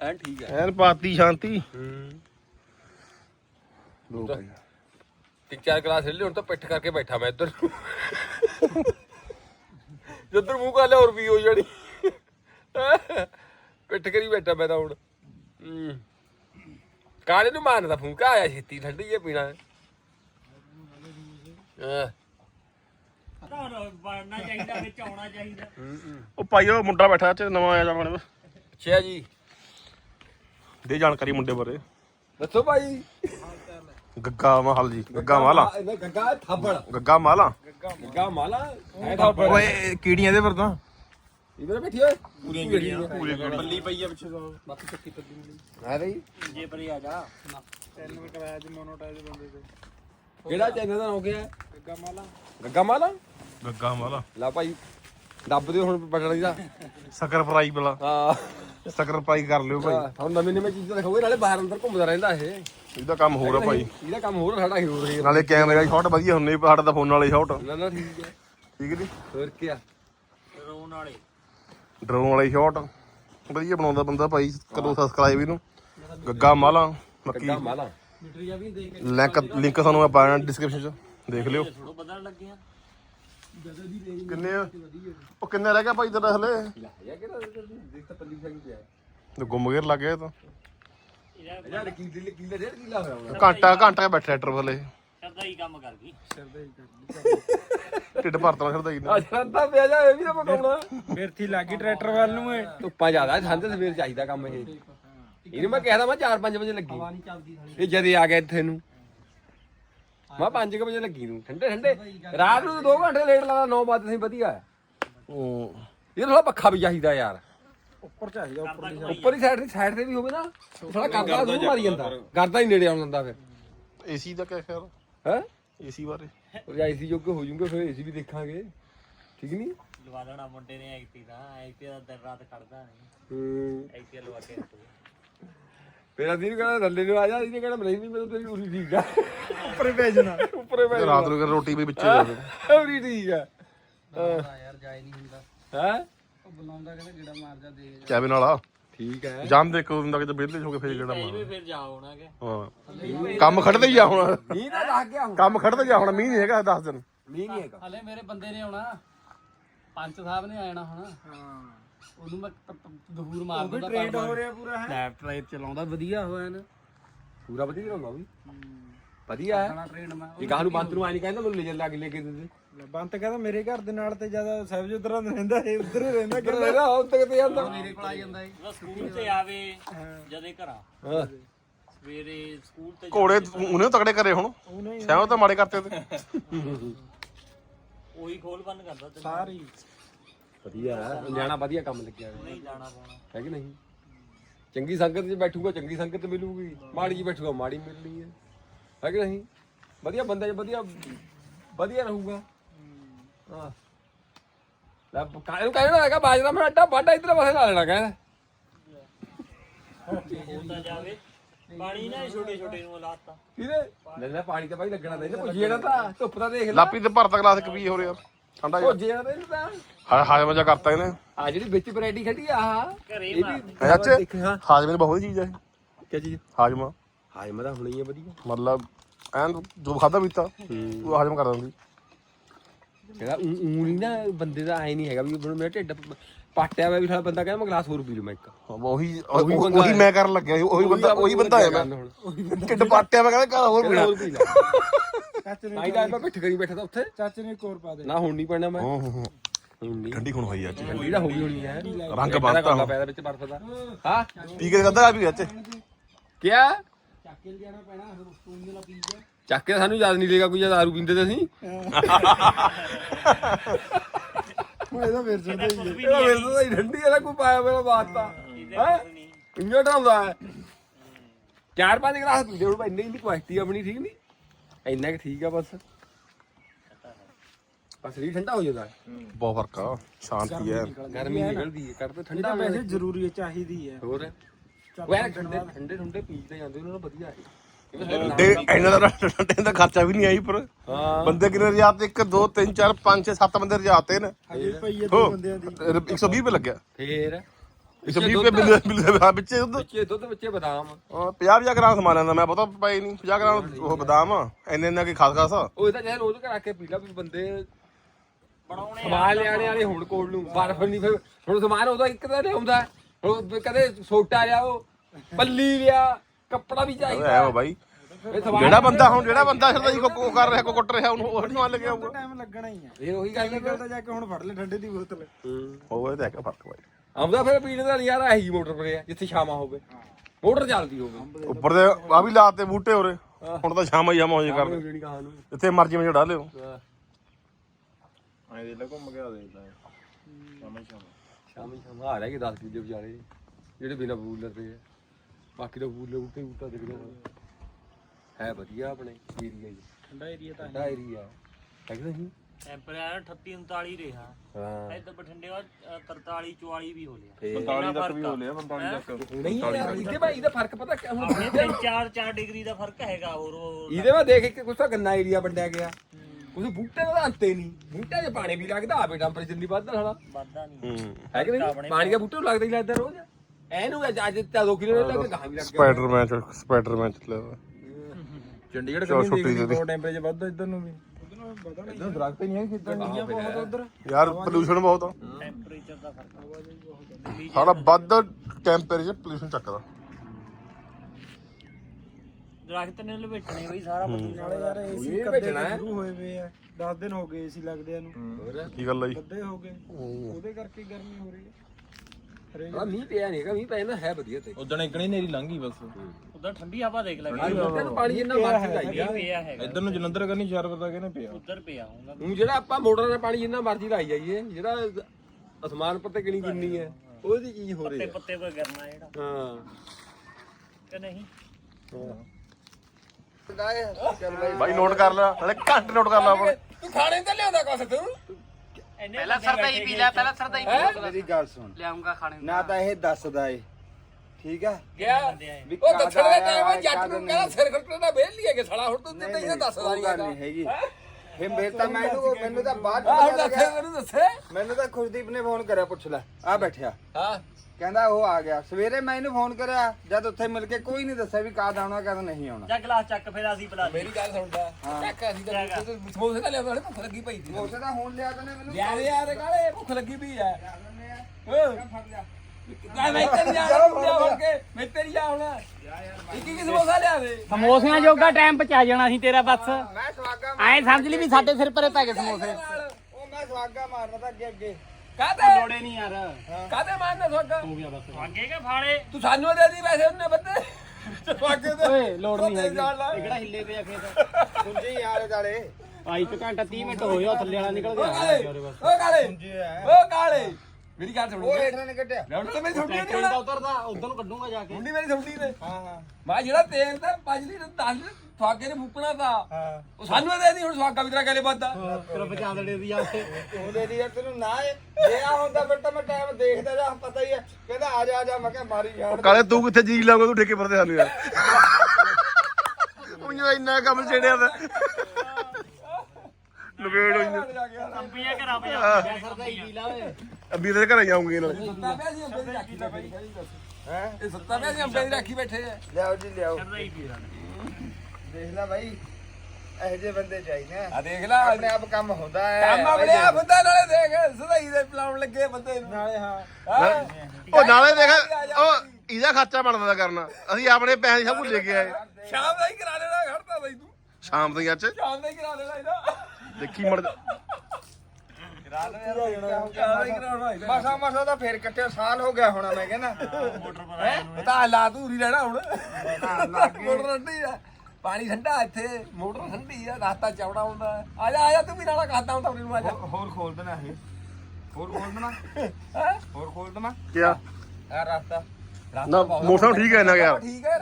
ਐਨ ਠੀਕ ਹੈ। ਐਨ ਪਾਤੀ ਸ਼ਾਂਤੀ। ਹੂੰ। ਲੋ ਭਾਈ। ਤਿੰਨ ਚਾਰ ਗਲਾਸ ਲੈ ਹੁਣ ਤਾਂ ਪਿੱਠ ਕਰਕੇ ਬੈਠਾ ਮੈਂ ਇੱਧਰ। ਨੂੰ ਜਿੱਧਰ ਮੂੰਹ ਕਰ ਲਿਆ ਹੋਰ ਵੀ ਹੋ ਜਾਣੀ। ਪਿੱਠ ਕਰੀ ਬੈਠਾ ਮੈਂ ਤਾਂ ਹੁਣ। ਹੂੰ। ਕਾਲੇ ਨੂੰ ਮਾਰਦਾ ਫੂਕਾ ਆਇਆ ਛੇਤੀ ਠੰਡੀ ਜੇ ਪੀਣਾ। ਹੈ ਹਾਂ। ਘਰ ਵੜਨਾ ਚਾਹੀਦਾ ਵਿੱਚ ਆਉਣਾ ਚਾਹੀਦਾ। ਉਹ ਭਾਈ ਉਹ ਮੁੰਡਾ ਬੈਠਾ ਚ ਨਵਾਂ ਆਇਆ ਜਾਣ ਅੱਛਾ ਜੀ। ਦੇ ਜਾਣਕਾਰੀ ਮੁੰਡੇ ਬਾਰੇ। ਦੱਸੋ ਭਾਈ। ਗੱਗਾ ਮਹਲ ਜੀ ਗੱਗਾ ਮਾਲਾ। ਇਹਦਾ ਗੱਗਾ ਥਾਪੜ। ਗੱਗਾ ਮਾਲਾ। ਗੱਗਾ ਮਾਲਾ ਹੈ ਥਾਪੜ। ਓਏ ਕੀੜੀਆਂ ਦੇ ਪਰ ਤਾਂ ਇਧਰ ਬੈਠੀ ਓਏ। ਪੂਰੀਆਂ ਗੱਡੀਆਂ ਬੱਲੀ ਪਈ ਆ ਪਿੱਛੇ ਤੋਂ। ਬਾਕੀ ਚੱਕੀ ਪੱਲੀ ਹੈ ਬਈ। ਜੇ ਪਰੀ ਆ ਜਾ। ਤੈਨੂੰ ਕਰਾਇਆ ਜੀ ਮੋਨੋਟਾਈਜ਼ ਬੰਦੇ ਤੇ ਕਿਹੜਾ ਚੈਨਲ ਦਾ ਹੋ? ਗਿਆ ਗੱਗਾ ਮਾਲਾ। ਗੱਗਾ ਮਾਲਾ? ਗੱਗਾ ਮਾਲਾ ਲਾ ਭਾਈ ਦੱਬ ਦਿਓ ਹੁਣ ਬਟਨ ਦਾ ਸਕਰ ਫਰਾਈ ਬਲਾ। ਹਾਂ। ਸਕਰ ਫਰਾਈ ਕਰ ਲਿਓ ਭਾਈ। ਹੁਣ ਨਵੀਂ ਨਵੀਂ ਚੀਜ਼ਾਂ ਦਿਖਾਓਗੇ ਨਾਲੇ ਬਾਹਰ ਅੰਦਰ ਘੁੰਮਦਾ ਰਹਿੰਦਾ ਇਹ। ਇਹਦਾ ਕੰਮ ਹੋਰ ਆ ਭਾਈ। ਇਹਦਾ ਕੰਮ ਹੋਰ ਸਾਡਾ ਹੀ ਹੋਰ ਹੈ ਨਾਲੇ ਕੈਮਰੇ ਦੀ ਸ਼ਾਟ ਵਧੀਆ ਹੁੰਦੀ ਸਾਡਾ ਤਾਂ ਫੋਨ ਵਾਲੇ ਸ਼ਾਟ ਨਾ ਨਾ ਠੀਕ ਹੈ ਠੀਕ ਨਹੀਂ ਹੋਰ ਕੀ ਆ? ਰੋਣ ਵਾਲੇ। ਡਰੋਨ ਵਾਲੀ ਸ਼ਾਟ ਵਧੀਆ ਬਣਾਉਂਦਾ ਬੰਦਾ ਭਾਈ ਕਰੋ ਸਬਸਕ੍ਰਾਈਬ ਇਹਨੂੰ। ਗੱਗਾ ਮਾਲਾ ਮੱਕੀ ਕੱਗਾ ਮਾਲਾ। ਲਿੰਕ ਲਿੰਕ ਤੁਹਾਨੂੰ ਮੈਂ ਪਾਣਾ ਡਿਸਕ੍ਰਿਪਸ਼ਨ 'ਚ ਦੇਖ ਲਿਓ ਥੋੜਾ ਬਦਲਣ ਲੱਗੇ ਆ ਕਿੰਨੇ ਆ? ਉਹ ਕਿੰਨੇ ਰਹਿ ਗਿਆ ਭਾਈ ਤੇਰਾ ਹਲੇ? ਯਾ ਕਿਹੜਾ ਦੇਖ ਤਾਂ ਪੱਲੀ ਸੰਗ ਪਿਆ ਤੇ ਗੁੰਮ ਗੇਰ ਲੱਗ ਗਿਆ ਇਹ ਤਾਂ। ਯਾਰ ਕਿਲੇ ਕਿਲੇ ਡੇਢ ਕਿਲਾ ਹੋਇਆ ਹੋਣਾ ਘੰਟਾ ਘੰਟਾ ਬੈਠਾ ਟਰੈਕਟਰ ਥੱਲੇ। ਕਰਦਾ ਹੀ ਕੰਮ ਕਰ ਗਈ ਢਿੱਡ ਭਰਤਾ ਫਿਰਦਾ ਹੀ ਆ ਜਾਂਦਾ ਪਿਆ ਜਾ ਇਹ ਵੀ ਤਾਂ ਪਕਾਉਣਾ ਫਿਰ ਥੀ ਲੱਗੀ ਟਰੈਕਟਰ ਵੱਲ ਨੂੰ ਏ ਧੁੱਪਾਂ ਜ਼ਿਆਦਾ ਠੰਡ ਸਵੇਰ ਚਾਹੀਦਾ ਕੰਮ ਇਹ। ਇਹਨੂੰ ਮੈਂ ਕਹਿਦਾ ਮੈਂ 4-5 ਵਜੇ ਲੱਗੀ। ਨਹੀਂ ਚੱਲਦੀ ਸਾਲੀ ਇਹ ਜਦੇ ਆ ਗਿਆ ਇੱਥੇ ਨੂੰ। ਮੈਂ 5 ਵਜੇ ਲੱਗੀ ਨੂੰ ਠੰਡੇ ਠੰਡੇ। ਰਾਤ ਨੂੰ 2 ਘੰਟੇ ਲੇਟ ਲਾਦਾ 9 ਵਜੇ ਸੀ ਵਧੀਆ। ਹੈ। ਉਹ ਇਹ ਥੋੜਾ ਪੱਖਾ ਵੀ ਚਾਹੀਦਾ ਯਾਰ। ਉੱਪਰ ਚਾਹੀਦਾ ਉੱਪਰ ਦੀ ਉੱਪਰਲੀ ਸਾਈਡ ਦੀ ਸਾਈਡ ਤੇ ਵੀ ਹੋਵੇ ਨਾ ਥੋੜਾ ਕਰਦਾ ਜ਼ਰੂਰ ਮਾਰੀ ਜਾਂਦਾ। ਕਰਦਾ ਹੀ ਨੇੜੇ ਆਉਣ ਦਿੰਦਾ ਫਿਰ। ਏਸੀ ਦਾ ਕਿਆ ਖਿਆਲ? ਹੈ? ਏਸੀ ਬਾਰੇ। ਉਹ ਆਈਸੀ ਜੋਗੇ ਹੋ ਜੂਗੇ ਫਿਰ ਏਸੀ ਵੀ ਦੇਖਾਂਗੇ। ਠੀਕ ਨਹੀਂ? ਲਵਾ ਲੈਣਾ ਮੁੰਡੇ ਨੇ ਐਕਟੀ ਦਾ ਐਕਟੀ ਦਾ ਦਿਨ ਰਾਤ ਕੱਢਦਾ ਨਹੀਂ। ਹੂੰ। ਐਕਟੀ ਲਵਾ ਕੇ ਫਿਰ ਅਸੀਂ ਨੂੰ ਕਹਿੰਦਾ ਥੱਲੇ ਨੂੰ ਆ ਜਾ ਇਹਨੇ ਕਹਿੰਦਾ ਨਹੀਂ ਮੈਨੂੰ ਤੇਰੀ ਉਰੀ ਠੀਕ ਆ। ਉੱਪਰ ਭੇਜਣਾ ਉੱਪਰੇ ਪੈ ਰਾਤ ਨੂੰ ਕਰ ਰੋਟੀ ਵੀ ਵਿੱਚੇ ਦੇ ਦਿਓ। ਉਰੀ ਠੀਕ ਆ। ਯਾਰ ਜਾਇ ਨਹੀਂ ਹੁੰਦਾ। ਹੈ? ਉਹ ਬੁਲਾਉਂਦਾ ਕਹਿੰਦਾ ਗੇੜਾ ਮਾਰ ਜਾ ਦੇ ਕੈਬਿਨ ਵਾਲਾ? ਠੀਕ ਹੈ ਜਾਂਦੇ ਕੋ ਦਿੰਦਾ ਕਿ ਵਿਹਲੇ ਹੋ ਕੇ ਫੇਰ ਜਿਹੜਾ ਮਾਰ ਫਿਰ ਜਾ ਹੋਣਾ ਕਿ ਹਾਂ। ਕੰਮ ਖੜਦੇ ਹੀ ਜਾ ਹੁਣ। ਮੀਂਹ ਤਾਂ ਲੱਗ ਗਿਆ ਹੁਣ। ਕੰਮ ਖੜਦੇ ਜਾ ਹੁਣ ਮੀਂਹ ਨਹੀਂ ਹੈਗਾ 10 ਦਿਨ। ਮੀਂਹ ਨਹੀਂ ਹੈਗਾ। ਹਲੇ ਮੇਰੇ ਬੰਦੇ ਨੇ ਆਉਣਾ। ਪੰਚ ਸਾਹਿਬ ਨੇ ਆਣਾ ਹੁਣ। ਹਾਂ। ਉਹਨੂੰ ਮੈਂ ਪ- ਪ- ਦਹੂਰ ਮਾਰ ਉਹ ਵੀ ਦਿੰਦਾ ਟ੍ਰੇਡ ਹੋ ਰਿਹਾ ਪੂਰਾ ਹੈ? ਲੈਫਟ ਰਾਈਟ ਚਲਾਉਂਦਾ ਵਧੀਆ ਹੋਇਆ ਨਾ ਪੂਰਾ ਵਧੀਆ ਚਲਾਉਂਦਾ ਵੀ। ਵਧੀਆ ਹੈ। ਖਾਣਾ ਟ੍ਰੇਨ ਮੈਂ ਇਹ ਗਾਹ ਨੂੰ ਬੰਦ ਨੂੰ ਆਈ ਨਹੀਂ ਕਹਿੰਦਾ ਮੈਨੂੰ ਲੈ ਜਾ ਲੱਗ ਲੈ ਕੇ ਦਿੰਦੇ ਬੰਤ ਕਹਿੰਦਾ ਮੇਰੇ ਘਰ ਦੇ ਨਾਲ ਤੇ ਜ਼ਿਆਦਾ ਸਹਿਜ ਉਧਰ ਰਹਿੰਦਾ ਇਹ ਉਧਰ ਹੀ ਰਹਿੰਦਾ ਕਿਹੜਾ ਰਹਿਦਾ ਹੁਣ ਤੱਕ ਤੇ ਜਾਂਦਾ। ਮੇਰੇ ਕੋਲ ਆ ਜਾਂਦਾ ਏ ਸਕੂਲ ਤੇ ਆਵੇ ਜਦੇ ਘਰਾਂ। ਹਾਂ। ਸਵੇਰੇ ਸਕੂਲ ਤੇ ਘੋੜੇ ਉਹਨੇ ਤਕੜੇ ਕਰੇ ਹੁਣ। ਤਾਂ ਮਾੜੇ ਕਰਤੇ ਤੇ ਉਹੀ ਖੋਲ ਬੰਦ ਕਰਦਾ ਤੇ ਸਾਰੀ। ਵਧੀਆ ਹੈ। ਨਿਆਣਾ ਵਧੀਆ ਕੰਮ ਲੱਗਿਆ। ਨਹੀਂ ਜਾਣਾ ਪਾਉਣਾ ਹੈ ਕਿ ਨਹੀਂ? ਚੰਗੀ ਸੰਗਤ 'ਚ ਬੈਠੂਗਾ ਚੰਗੀ ਸੰਗਤ ਮਿਲੂਗੀ। ਮਾੜੀ 'ਚ ਬੈਠੂਗਾ ਮਾੜੀ ਮਿਲਣੀ ਹੈ। ਹੈ ਕਿ ਨਹੀਂ? ਵਧੀਆ ਬੰਦੇ 'ਚ ਵਧੀਆ ਵਧੀਆ ਰਹੂਗਾ। ਹਾਂ। ਲੈ ਕਾਹਨੂੰ ਕਹਿਣਾ ਹੈਗਾ ਬਾਜਰਾ ਮੈਂ ਅੱਡਾ ਬਾਡਾ ਇਧਰ ਪਾਸੇ ਲਾ ਲੈਣਾ ਕਹਿੰਦਾ ਹੁੰਦਾ ਜਾਵੇ ਪਾਣੀ ਨਾ ਛੋਟੇ ਛੋਟੇ ਨੂੰ ਲਾਤਾ। ਕਿਹਦੇ? ਲੈ ਲੈ ਪਾਣੀ ਤਾਂ ਭਾਈ ਲੱਗਣਾ ਚਾਹੀਦਾ ਪੁੱਜੇ ਨਾ ਤਾਂ ਧੁੱਪ ਤਾਂ ਦੇਖ ਲੈ। ਲਾਪੀ ਤੇ ਭਰਤਾ ਗਲਾਸ ਇੱਕ ਪੀ ਹੋ ਰਿਹਾ ਠੰਡਾ ਜਿਹਾ ਪੁੱਜੇ ਨਾ ਤਾਂ ਇਹਨੂੰ ਤਾਂ। ਹਾਂ ਹਾਜ਼ਮਾ ਜਾ ਕਰਤਾ ਇਹਨੇ। ਆ ਜਿਹੜੀ ਵਿੱਚ ਵੈਰਾਈਟੀ ਖੜੀ ਆ ਆਹ। ਇਹ ਵੀ ਹੈ ਹਾਂ। ਹਾਜ਼ਮੇ ਦੀ ਬਹੁਤ ਚੀਜ਼ ਹੈ ਕੀ ਚੀਜ਼? ਹਾਜ਼ਮਾ। ਹਾਜਮਾ ਤਾਂ ਹੁਣੀ ਹੈ ਵਧੀਆ। ਮਤਲਬ ਐਨ ਜੋ ਖਾਦਾ ਪੀਤਾ ਉਹ ਹਾਜ਼ਮ ਕਰ ਦਿੰਦੀ। ਕਹਿੰਦਾ ਊਂ ਊਂ ਨਹੀਂ ਨਾ ਬੰਦੇ ਦਾ ਐ ਨਹੀਂ ਹੈਗਾ ਵੀ ਮੇਰਾ ਢਿੱਡ ਪਾਟਿਆ ਹੋਇਆ ਵੀ ਸਾਲਾ ਬੰਦਾ ਕਹਿੰਦਾ ਮੈਂ ਗਲਾਸ ਹੋਰ ਪੀ ਲੂ ਮੈਂ ਇੱਕ। ਉਹੀ ਉਹੀ ਉਹੀ ਮੈਂ ਕਰਨ ਲੱਗਿਆ ਉਹੀ ਬੰਦਾ ਉਹੀ ਬੰਦਾ ਹੈ ਮੈਂ। ਢਿੱਡ ਪਾਟਿਆ ਮੈਂ ਕਹਿੰਦਾ ਹੋਰ ਪੀ ਲੈ। ਚਾਚੇ ਨੇ ਨਾਈ ਦਾ ਮੈਂ ਪਿੱਠ ਕਰੀ ਬੈਠਾ ਤਾਂ ਉੱਥੇ। ਚਾਚੇ ਨੇ ਇੱਕ ਹੋਰ ਪਾ ਦੇ। ਨਾ ਹੁਣ ਨਹੀਂ ਪੈਣਾ ਮੈਂ। ਹੂੰ ਹੂੰ ਹੂੰ। ਹੁਣ ਨਹੀਂ। ਠੰਡੀ ਖੁਣ ਹੋਈ ਅੱਜ ਠੰਡੀ ਤਾਂ ਹੋ ਗਈ ਹੋਣੀ ਹੈ ਰੰਗ ਇਹਦਾ ਬੰਨਤਾ ਕਾਲਾ ਪੈਦਾ ਵਿੱਚ ਬਰਫ ਦਾ? ਹਾਂ? ਪੀ ਕੇ ਕਹਿੰਦਾ ਆ ਵੀ ਚਾਚੇ। ਕਿਆ? ਚੱਕ ਕੇ ਲਿਆਣਾ ਪੈਣਾ ਸਪੂਨ ਦੇ ਨਾਲ ਪੀ ਜਾ ਚੱਕ ਕੇ ਸਾਨੂੰ ਯਾਦ ਨਹੀਂ ਲੇਗਾ ਕੋਈ ਜਦ ਦਾਰੂ ਪੀਂਦੇ ਤੇ ਅਸੀਂ। ਹੁਣ ਇਹਦਾ ਫਿਰ ਸੁਣਦਾ ਹੀ। ਇਹਦਾ ਤੋਂ ਹੀ ਠੰਡੀ ਇਹਦਾ ਕੋਈ ਪਾਇਆ ਮੇਰਾ ਬਾਤ ਤਾਂ ਹੈ? ਇੰਨਾ ਢਾਉਂਦਾ ਹੈ। ਚਾਰ ਪੰਜ ਗਲਾਸ ਪੀਂਦੇ ਹੁਣ ਇੰਨੀ ਨਹੀਂ ਕੁਆਲਿਟੀ ਆਪਣੀ ਠੀਕ ਨਹੀਂ? ਇੰਨਾ ਕਿ ਠੀਕ ਆ ਬਸ। ਬਸ ਸਰੀਰ ਠੰਡਾ ਹੋ ਜਾਂਦਾ। ਬਹੁਤ ਫ਼ਰਕ ਆ ਸ਼ਾਂਤੀ ਹੈ ਗਰਮੀ ਨਿਕਲਦੀ ਹੈ ਕਰ ਤੇ ਇਹ ਠੰਡਾ ਤਾਂ ਵੈਸੇ ਜ਼ਰੂਰੀ ਹੈ ਚਾਹੀਦੀ ਹੈ ਹੋਰ? ਉਹ ਯਾਰ ਠੰਡੇ ਠੰਡੇ ਠੰਡੇ ਪੀਤੇ ਜਾਂਦੇ ਉਹਨਾਂ ਨੂੰ ਵਧੀਆ ਹੈ ਤੇ ਇਹਨਾਂ ਦਾ ਠੰਡੇ ਦਾ ਖਰਚਾ ਵੀ ਨਹੀਂ ਆਈ ਪਰ। ਹਾਂ। ਬੰਦੇ ਕਿੰਨੇ ਰਜਾਤੇ 1 2 3 4 5 6 7 ਬੰਦੇ ਨੇ। ਦੋ ਬੰਦਿਆਂ ਦੀ। 120 ਰੁਪਏ ਲੱਗਿਆ। ਫੇਰ? 120 ਰੁਪਏ ਬਿੱਲ ਬਿੱਲ ਹਾਂ ਵਿੱਚੇ ਦੁੱਧ। ਬੱਚੇ ਦੁੱਧ ਬੱਚੇ ਬਦਾਮ। 50 50 ਗ੍ਰਾਮ ਸਮਾ ਲੈਂਦਾ ਮੈਂ ਪਤਾ ਪਏ ਨਹੀਂ 50 ਗ੍ਰਾਮ ਉਹ ਬਦਾਮ ਇੰਨੇ ਇੰਨਾ ਕੀ ਖਾਸ ਖਾਸ ਉਹ ਤਾਂ ਚਾਹੇ ਰੋਜ਼ ਕਰਾ ਕੇ ਪੀ ਲਾ ਵੀ ਬੰਦੇ ਬਣਾਉਣੇ ਸਮਾਨ ਲਿਆਣੇ ਵਾਲੇ ਹੁਣ ਕੋਲ ਨੂੰ ਬਰਫ ਨਹੀਂ ਫਿਰ ਹੁਣ ਸਮਾਨ ਉਹਦਾ ਇੱਕ ਤਾਂ ਲਿਆਉਂਦਾ ਹੁਣ ਕਦੇ ਸੋਟਾ ਲਿਆਓ ਪੱਲੀ ਲਿਆ ਕੱਪੜਾ ਵੀ ਐ ਚਾਹੀਦਾ। ਵਾ ਬਾਈ। ਸਮਾਨ ਜਿਹੜਾ ਬੰਦਾ ਹੁਣ ਜਿਹੜਾ ਬੰਦਾ ਸਰਦਾ ਜੀ ਕੋ ਕਰ ਰਿਹਾ ਕੋ ਕੁੱਟ ਰਿਹਾ ਉਹਨੂੰ ਉਹ ਸਮਾਨ ਲੱਗਿਆ ਹੋਊਗਾ। ਟਾਈਮ ਲੱਗਣਾ ਹੀ ਹੈ ਇਹ ਉਹੀ ਗੱਲ ਨਿਕਲਦਾ ਜਾ ਕੇ ਹੁਣ ਫੜ ਲੈ ਠੰਡੇ ਦੀ ਬੋਤਲ। ਹੋਵੇ ਤੇ ਹੈਗਾ ਫ਼ਰਕ ਬਾਈ। ਆਉਂਦਾ ਫਿਰ ਪੀਣ ਦਾ ਨਜ਼ਾਰਾ ਇਹੀ ਮੋਟਰ ਪਰੇ ਆ ਜਿੱਥੇ ਛਾਵਾਂ ਹੋਵੇ। ਮੋਟਰ ਚੱਲਦੀ ਹੋਵੇ। ਉੱਪਰ ਦੇ ਆ ਵੀ ਲਾਤੇ ਬੂਟੇ ਹੋਰੇ ਹੁਣ ਤਾਂ ਸ਼ਾਮਾਂ ਹੀ ਜਾਮਾ ਹੋ ਜੇ ਕਰ ਜਿਹੜੀ ਕਹਾਂ ਨੂੰ ਜਿੱਥੇ ਮਰਜ਼ੀ ਮੈਂ ਚੜਾ ਲਿਓ। ਐ ਦੇ ਲੈ ਘੁੰਮ ਕੇ ਆ ਦੇਖਦਾ ਸ਼ਾਮੇ ਸ਼ਾਮ ਸ਼ਾਮੀ ਸ਼ਾਮ ਆ ਰਹਿ ਗਏ 10 ਕਿੱਲੇ ਵਿਚਾਰੇ ਜਿਹੜੇ ਬਿਨਾ ਬੂਲਰ ਤੇ ਆ। ਬਾਕੀ ਤਾਂ ਬੂਲਰ ਉੱਤੇ ਉੱਤਾ ਦਿਖਦੇ ਹੈ ਵਧੀਆ ਆਪਣੇ ਏਰੀਆ ਜੀ ਠੰਡਾ ਏਰੀਆ ਤਾਂ ਠੰਡਾ ਏਰੀਆ। ਹੈ ਕਿ ਨਹੀਂ? ਟੈਂਪਰੇਚਰ 38 39 ਰਿਹਾ। ਹਾਂ। ਇੱਧਰ ਬਠਿੰਡੇ ਵਾ 43 44 ਵੀ ਹੋ ਲਿਆ। ਫੇਰ? 45 ਤੱਕ ਵੀ ਹੋ ਲਿਆ 45 ਤੱਕ। ਨਹੀਂ ਯਾਰ ਇਹਦੇ ਭਾਈ ਇਹਦਾ ਫ਼ਰਕ ਪਤਾ ਕਿਆ ਹੁਣ ਆਪਣੇ 3 4 4 ਡਿਗਰੀ ਦਾ ਫ਼ਰਕ ਹੈਗਾ ਹੋਰ ਹੋਰ ਇਹਦੇ ਮੈਂ ਦੇਖ ਕੇ ਕੁਛ ਤਾਂ ਗੰਨਾ ਏਰੀਆ ਵੰਡਿਆ ਗਿਆ। ਉਸ ਬੂਟੇ ਦਾ ਅੰਤੇ ਨਹੀਂ। ਬੂਟੇ 'ਚ ਪਾਣੀ ਵੀ ਲੱਗਦਾ ਆਪੇ ਟੈਂਪਰੇਚਰ ਨਹੀਂ ਵੱਧਦਾ ਸਾਲਾ। ਵਾਧਾ ਨਹੀਂ। ਹੂੰ। ਹੈ ਕਿ ਨਹੀਂ? ਪਾਣੀ ਦਾ ਬੂਟੇ ਨੂੰ ਲੱਗਦਾ ਹੀ ਲੱਗਦਾ ਰੋਜ਼। ਐਨੂੰ ਅੱਜ ਅੱਜ ਤਾਂ 2 ਕਿਲੋ ਲੱਗ ਗਾਹ ਵੀ ਲੱਗ ਗਿਆ ਸਪਾਈਡਰ ਮੈਚ ਸਪਾਈਡਰ ਮੈਚ ਲੈ ਚੰਡੀਗੜ੍ਹ ਦੇ। ਬਹੁਤ ਟੈਂਪਰੇਚਰ ਵੱਧਦਾ ਇੱਧਰ ਨੂੰ ਵੀ। ਇੱਧਰ ਦਰਖਤ ਹੀ ਨਹੀਂ ਹੈ ਕਿਦਾਂ ਬਹੁਤ ਉਧਰ ਯਾਰ ਪੋਲੂਸ਼ਨ ਬਹੁਤ ਆ। ਟੈਂਪਰੇਚਰ ਦਾ ਫ਼ਰਕ ਸਾਡਾ ਵੱਧ ਟੈਂਪਰੇਚਰ ਪੋਲੂਸ਼ਨ ਚੱਕਦਾ। ਦਰਖਤ ਨੇ ਲਪੇਟਣੇ ਬਈ ਸਾਰਾ ਪ੍ਰਦੂਸ਼ਣ ਨਾਲੇ। ਯਾਰ ਏਸੀ ਇਹ ਕੱਦੇ ਹੈ। ਸ਼ੁਰੂ ਹੋਏ ਵੇ ਆ? 10 ਦਿਨ ਹੋ ਗਏ ਏਸੀ ਲੱਗਦਿਆਂ ਨੂੰ। ਕੀ ਗੱਲ ਆ ਜੀ? ਕੱਦੇ ਹੋ ਗਏ। ਉਹਦੇ ਕਰਕੇ ਗਰਮੀ ਹੋ ਰਹੀ ਹੈ। ਆ ਮੀਂਹ ਪਿਆ ਨਹੀਂ ਹੈਗਾ ਮੀਂਹ ਪੈਣਾ ਹੈ ਵਧੀਆ ਤੇ ਉਦੋਂ ਇਕਣੀ ਨੇਰੀ ਲੰਘੀ ਬਸ। ਉਧਰ ਠੰਡੀ ਹਵਾ ਦੇਖ ਲੈ ਅੱਜ ਬੂਟੇ ਨੂੰ ਪਾਣੀ ਜਿੰਨਾ ਮਰਜ਼ੀ ਲਾਈ ਇਹ ਪਿਆ ਹੈਗਾ। ਇੱਧਰ ਨੂੰ ਜਲੰਧਰ ਕਰਨੀ 4 ਪਤਾ ਕਿਹਨੇ ਪਿਆ। ਉਧਰ ਪਿਆ ਹੋਊਗਾ ਹੁਣ ਜਿਹੜਾ ਆਪਾਂ ਮੋਟਰਾਂ ਨਾਲ ਪਾਣੀ ਜਿੰਨਾ ਮਰਜ਼ੀ ਲਾਈ ਜਾਈਏ ਜਿਹੜਾ ਅਸਮਾਨ ਪਰ ਤੇ ਕਿਣੀ ਕਿੰਨੀ ਹੈ ਉਹਦੀ ਚੀਜ਼ ਹੋ ਰਹੀ ਪੱਤੇ ਹੈ। ਪੱਤੇ ਪਰ ਕਰਨਾ ਜਿਹੜਾ। ਹਾਂ। ਕਿ ਨਹੀਂ? ਬਾਈ ਨੋਟ ਕਰ ਲੈ ਹਲੇ ਘੰਟ ਨੋਟ ਕਰ ਲੈ ਆਪਾਂ। ਤੂੰ ਖਾਣੇ ਤਾਂ ਲਿਆਉਂਦਾ ਕੁਛ ਤੂੰ? ਪਹਿਲਾਂ ਸਰਦਾਈ ਪੀ ਲੈ ਪਹਿਲਾਂ ਸਰਦਾਈ ਮੇਰੀ ਗੱਲ ਸੁਣ। ਲਿਆਉਂਗਾ ਖਾਣੇ ਨਾ। ਤਾਂ ਇਹ ਦੱਸਦਾ ਏ। ਠੀਕ ਹੈ ਗਿਆ। ਵੀ ਉਹ ਦੱਸਣ ਦੇ ਟਾਈਮ ਆਇਆ, ਜੱਟ ਨੂੰ ਕਹਿੰਦਾ ਸਿਰ ਖੱਟਣ ਦਾ ਵੇਲ ਨਹੀਂ ਹੈਗੇ ਸਾਲਾ ਹੁਣ ਤੂੰ ਨਹੀਂ, ਤੇ ਇਹ ਨਹੀਂ, ਦੱਸਦਾ ਨਹੀਂ ਗੱਲ ਹੈਗਾ। ਨਹੀਂ ਹੈਗੀ। ਫੇ ਮੇਰੇ ਤਾਂ ਮੈਨੂੰ ਮੈਨੂੰ ਤਾਂ ਬਾਅਦ। ਮੈਨੂੰ ਦੱਸੇ ਮੈਨੂੰ ਤਾਂ ਖੁਸ਼ਦੀਪ ਨੇ ਫੋਨ ਕਰਿਆ ਪੁੱਛ ਲੈ। ਆ ਬੈਠਿਆ। ਹਾਂ। ਕਹਿੰਦਾ ਉਹ ਆ ਗਿਆ। ਸਵੇਰੇ ਮੈਂ ਇਹਨੂੰ ਫੋਨ ਕਰਿਆ ਜਦ ਉੱਥੇ ਮਿਲ ਕੇ ਕੋਈ ਨਹੀਂ ਦੱਸਿਆ ਵੀ ਕਾਦ ਆਉਣਾ ਕਦ ਨਹੀਂ ਆਉਣਾ। ਜਾਂ ਗਲਾਸ ਚੱਕ ਫਿਰ ਅਸੀਂ ਪਿਲਾ ਦੇ ਮੇਰੀ ਗੱਲ ਸੁਣਦਾ। ਚੱਕ ਅਸੀਂ ਤਾਂ ਸਮੋਸੇ ਤਾਂ ਲਿਆਉਂਦਾ ਭੁੱਖ ਲੱਗੀ ਪਈ ਸੀ। ਉਸੇ ਦਾ ਹੁਣ ਲਿਆ ਤਨੇ ਮੈਨੂੰ। ਲਿਆ ਦੇ ਯਾਰ ਕਾਲੇ ਭੁੱਖ ਲੱਗੀ ਪਈ ਐ ਫੜ ਲਿਆ। ਮੈਂ ਮੈਂ ਤੇਰੀ ਜਾ ਲਿਆ। ਫੜ ਕੇ ਮੈਂ ਤੇਰੀ ਜਾ ਹੁਣ। ਇੱਕ ਇੱਕ ਸਮੋਸਾ ਲਿਆ ਦੇ। ਸਮੋਸਿਆਂ ਜੋਗਾ ਟਾਈਮ ਪਚਾ ਜਾਣਾ ਸੀ ਤੇਰਾ ਬਸ। ਮੈਂ ਸਵਾਗਾ ਐਂ ਸਮਝ ਲਈ ਵੀ ਸਾਡੇ ਸਿਰ ਪਰੇ ਪੈ ਗਏ ਸਮੋਸੇ। ਉਹ ਮੈਂ ਸਵਾਗਾ ਮਾਰਨਾ ਤਾਂ ਅੱਗੇ ਅੱਗੇ ਕਾਹਦੇ ਲੋੜੇ ਨਹੀਂ ਯਾਰ। ਕਾਹਦੇ ਮਾਰਨਾ ਤੁਹਾਡਾ ਅੱਗੇ ਕੇ ਫਾੜੇ? ਤੂੰ ਸਾਨੂੰ ਦੇ ਦੀ ਵੈਸੇ ਉਹਨੇ ਬੰਦੇ। ਚਵਾਕੇ ਦੇ। ਓਏ ਲੋੜ ਨਹੀਂ ਹੈਗੀ। ਇਹ ਕਿਹੜਾ ਹਿੱਲੇ ਪਿਆ ਖੇਤ। ਕੁੰਜੀ ਯਾਰ ਗਾਲੇ ਆ ਇੱਕ ਘੰਟਾ 30 ਮਿੰਟ ਹੋਏ ਉਹ ਥੱਲੇ ਵਾਲਾ ਨਿਕਲ ਗਿਆ। ਕਾਲੇ ਓ ਕਾਲੇ। ਓ ਕਾਲੇ। ਮੇਰੀ ਗੱਲ ਸੁਣ। ਉਹ ਹੇਠਾਂ ਨੇ ਕੱਢਿਆ। ਲੈਵਲ ਤੇ ਮੇਰੀ ਥੋੜੀ ਨਹੀਂ ਉਤਰਦਾ ਉਧਰ ਨੂੰ ਕੱਢੂਗਾ ਜਾ ਕੇ। ਮੁੰਡੀ ਮੇਰੀ ਥੋੜੀ ਨੇ ਹਾਂ ਹਾਂ। ਮੈਂ ਜਿਹੜਾ ਤੇਲ ਤਾਂ 5 ਲੀਟਰ 10 ਲੀਟਰ ਸਵਾਗੇ ਨੇ ਫੂਕਣਾ ਤਾਂ। ਹਾਂ। ਉਹ ਸਾਨੂੰ ਦੇ ਦੀ ਹੁਣ ਸਵਾਗਾ ਵੀ ਤੇਰਾ ਗਲੇ ਬੰਦਾ ਫਿਰ ਬਚਾ ਦੇਣੇ ਦੀ ਆ ਕੇ ਉਹਦੇ ਦੀ ਯਾਰ ਤੈਨੂੰ ਨਾ ਏ ਜੇ ਆ ਹੁੰਦਾ ਫਿਰ ਤਾਂ ਮੈਂ ਟਾਈਮ ਦੇਖਦਾ ਜਾ ਪਤਾ ਹੀ ਹੈ ਕਹਿੰਦਾ ਆ ਜਾ ਆ ਜਾ ਮੈਂ ਕਿਹਾ ਮਾਰੀ ਜਾਣ ਕਾਲੇ ਤੂੰ ਕਿੱਥੇ ਜੀ ਲਾਉਂਗਾ ਤੂੰ ਠੇਕੇ ਪਰ ਤੇ ਸਾਨੂੰ ਯਾਰ। ਉਹ ਇੰਨਾ ਕੰਮ ਛੇੜਿਆ ਦਾ ਨਵੇੜ ਹੋਈ ਕੰਪੀਆਂ ਘਰਾਂ ਪਜਾ ਅੱਬੀ ਦੇ ਘਰੇ ਜਾਉਂਗੇ ਨਾਲ ਸੱਤਾ ਪਿਆ ਸੀ ਅੰਬੇ ਦੀ ਰਾਖੀ ਭਾਈ ਹੈ ਇਹ ਸੱਤਾ ਪਿਆ ਸੀ ਅੰਬੇ ਦੀ ਰਾਖੀ ਬੈਠੇ ਆ। ਲਿਆਓ ਜੀ ਲਿਆਓ। ਦੇਖ ਲੈ ਬਾਈ ਇਹੋ ਜਿਹੇ ਬੰਦੇ ਚਾਹੀਦੇ ਆ। ਆ ਦੇਖ ਲੈ। ਆਪਣੇ ਆਪ ਕੰਮ ਹੁੰਦਾ ਹੈ। ਕੰਮ ਆਪਣੇ ਆਪ ਹੁੰਦਾ ਨਾਲੇ ਦੇਖ ਸਦਾਈ ਦੇ ਪਲਾਉਣ ਲੱਗੇ ਬੰਦੇ। ਨੂੰ ਨਾਲੇ ਹਾਂ। ਹਾਂ। ਉਹ ਨਾਲੇ ਦੇਖ ਉਹ ਇਹਦਾ ਖਰਚਾ ਬਣਦਾ ਕਰਨਾ। ਅਸੀਂ ਆਪਣੇ ਪੈਸੇ ਸਭ ਕੁਝ ਲੈ ਕੇ ਆਏ ਸ਼ਾਮ ਦਾ ਹੀ ਕਰਾ ਦੇਣਾ ਖੜਦਾ ਬਈ ਤੂੰ। ਸ਼ਾਮ ਦੇ ਅੱਜ। ਸ਼ਾਮ ਦਾ ਹੀ ਕਰਾ ਦੇਣਾ ਇਹਦਾ। ਦੇਖੀ ਮੜ ਹੀ ਮਸਾ ਮਸਾ ਤਾਂ ਫੇਰ ਕੱਟਿਆ ਸਾਲ ਹੋ ਗਿਆ ਹੋਣਾ ਮੈਂ ਕਹਿੰਦਾ। ਇਹ ਤਾਂ ਲਾ ਧੂਰੀ ਰਹਿਣਾ ਹੁਣ। ਮੋਟਰ ਠੰਡੀ ਆ। ਪਾਣੀ ਠੰਡਾ ਇੱਥੇ ਮੋਟਰ ਠੰਡੀ ਆ ਰਾਸਤਾ ਚੌੜਾ ਹੁੰਦਾ। ਆ ਜਾ ਆ ਜਾ ਤੂੰ ਵੀ ਨਾਲਾ ਖਾਦਾ ਹੁੰਦਾ ਮੈਨੂੰ ਆ ਜਾ। ਹੋਰ ਖੋਲ ਦੇਣਾ ਇਹ। ਹੋਰ ਖੋਲ ਦੇਣਾ। ਹੈਂ? ਹੋਰ ਖੋਲ ਦੇਣਾ। ਕਿਆ? ਆ ਰਸਤਾ। ਨਾ ਮੋਟਰਸਾਈਕਲ ਠੀਕ ਹੈ ਇਹਨਾਂ ਗਿਆ ਠੀਕ ਹੈ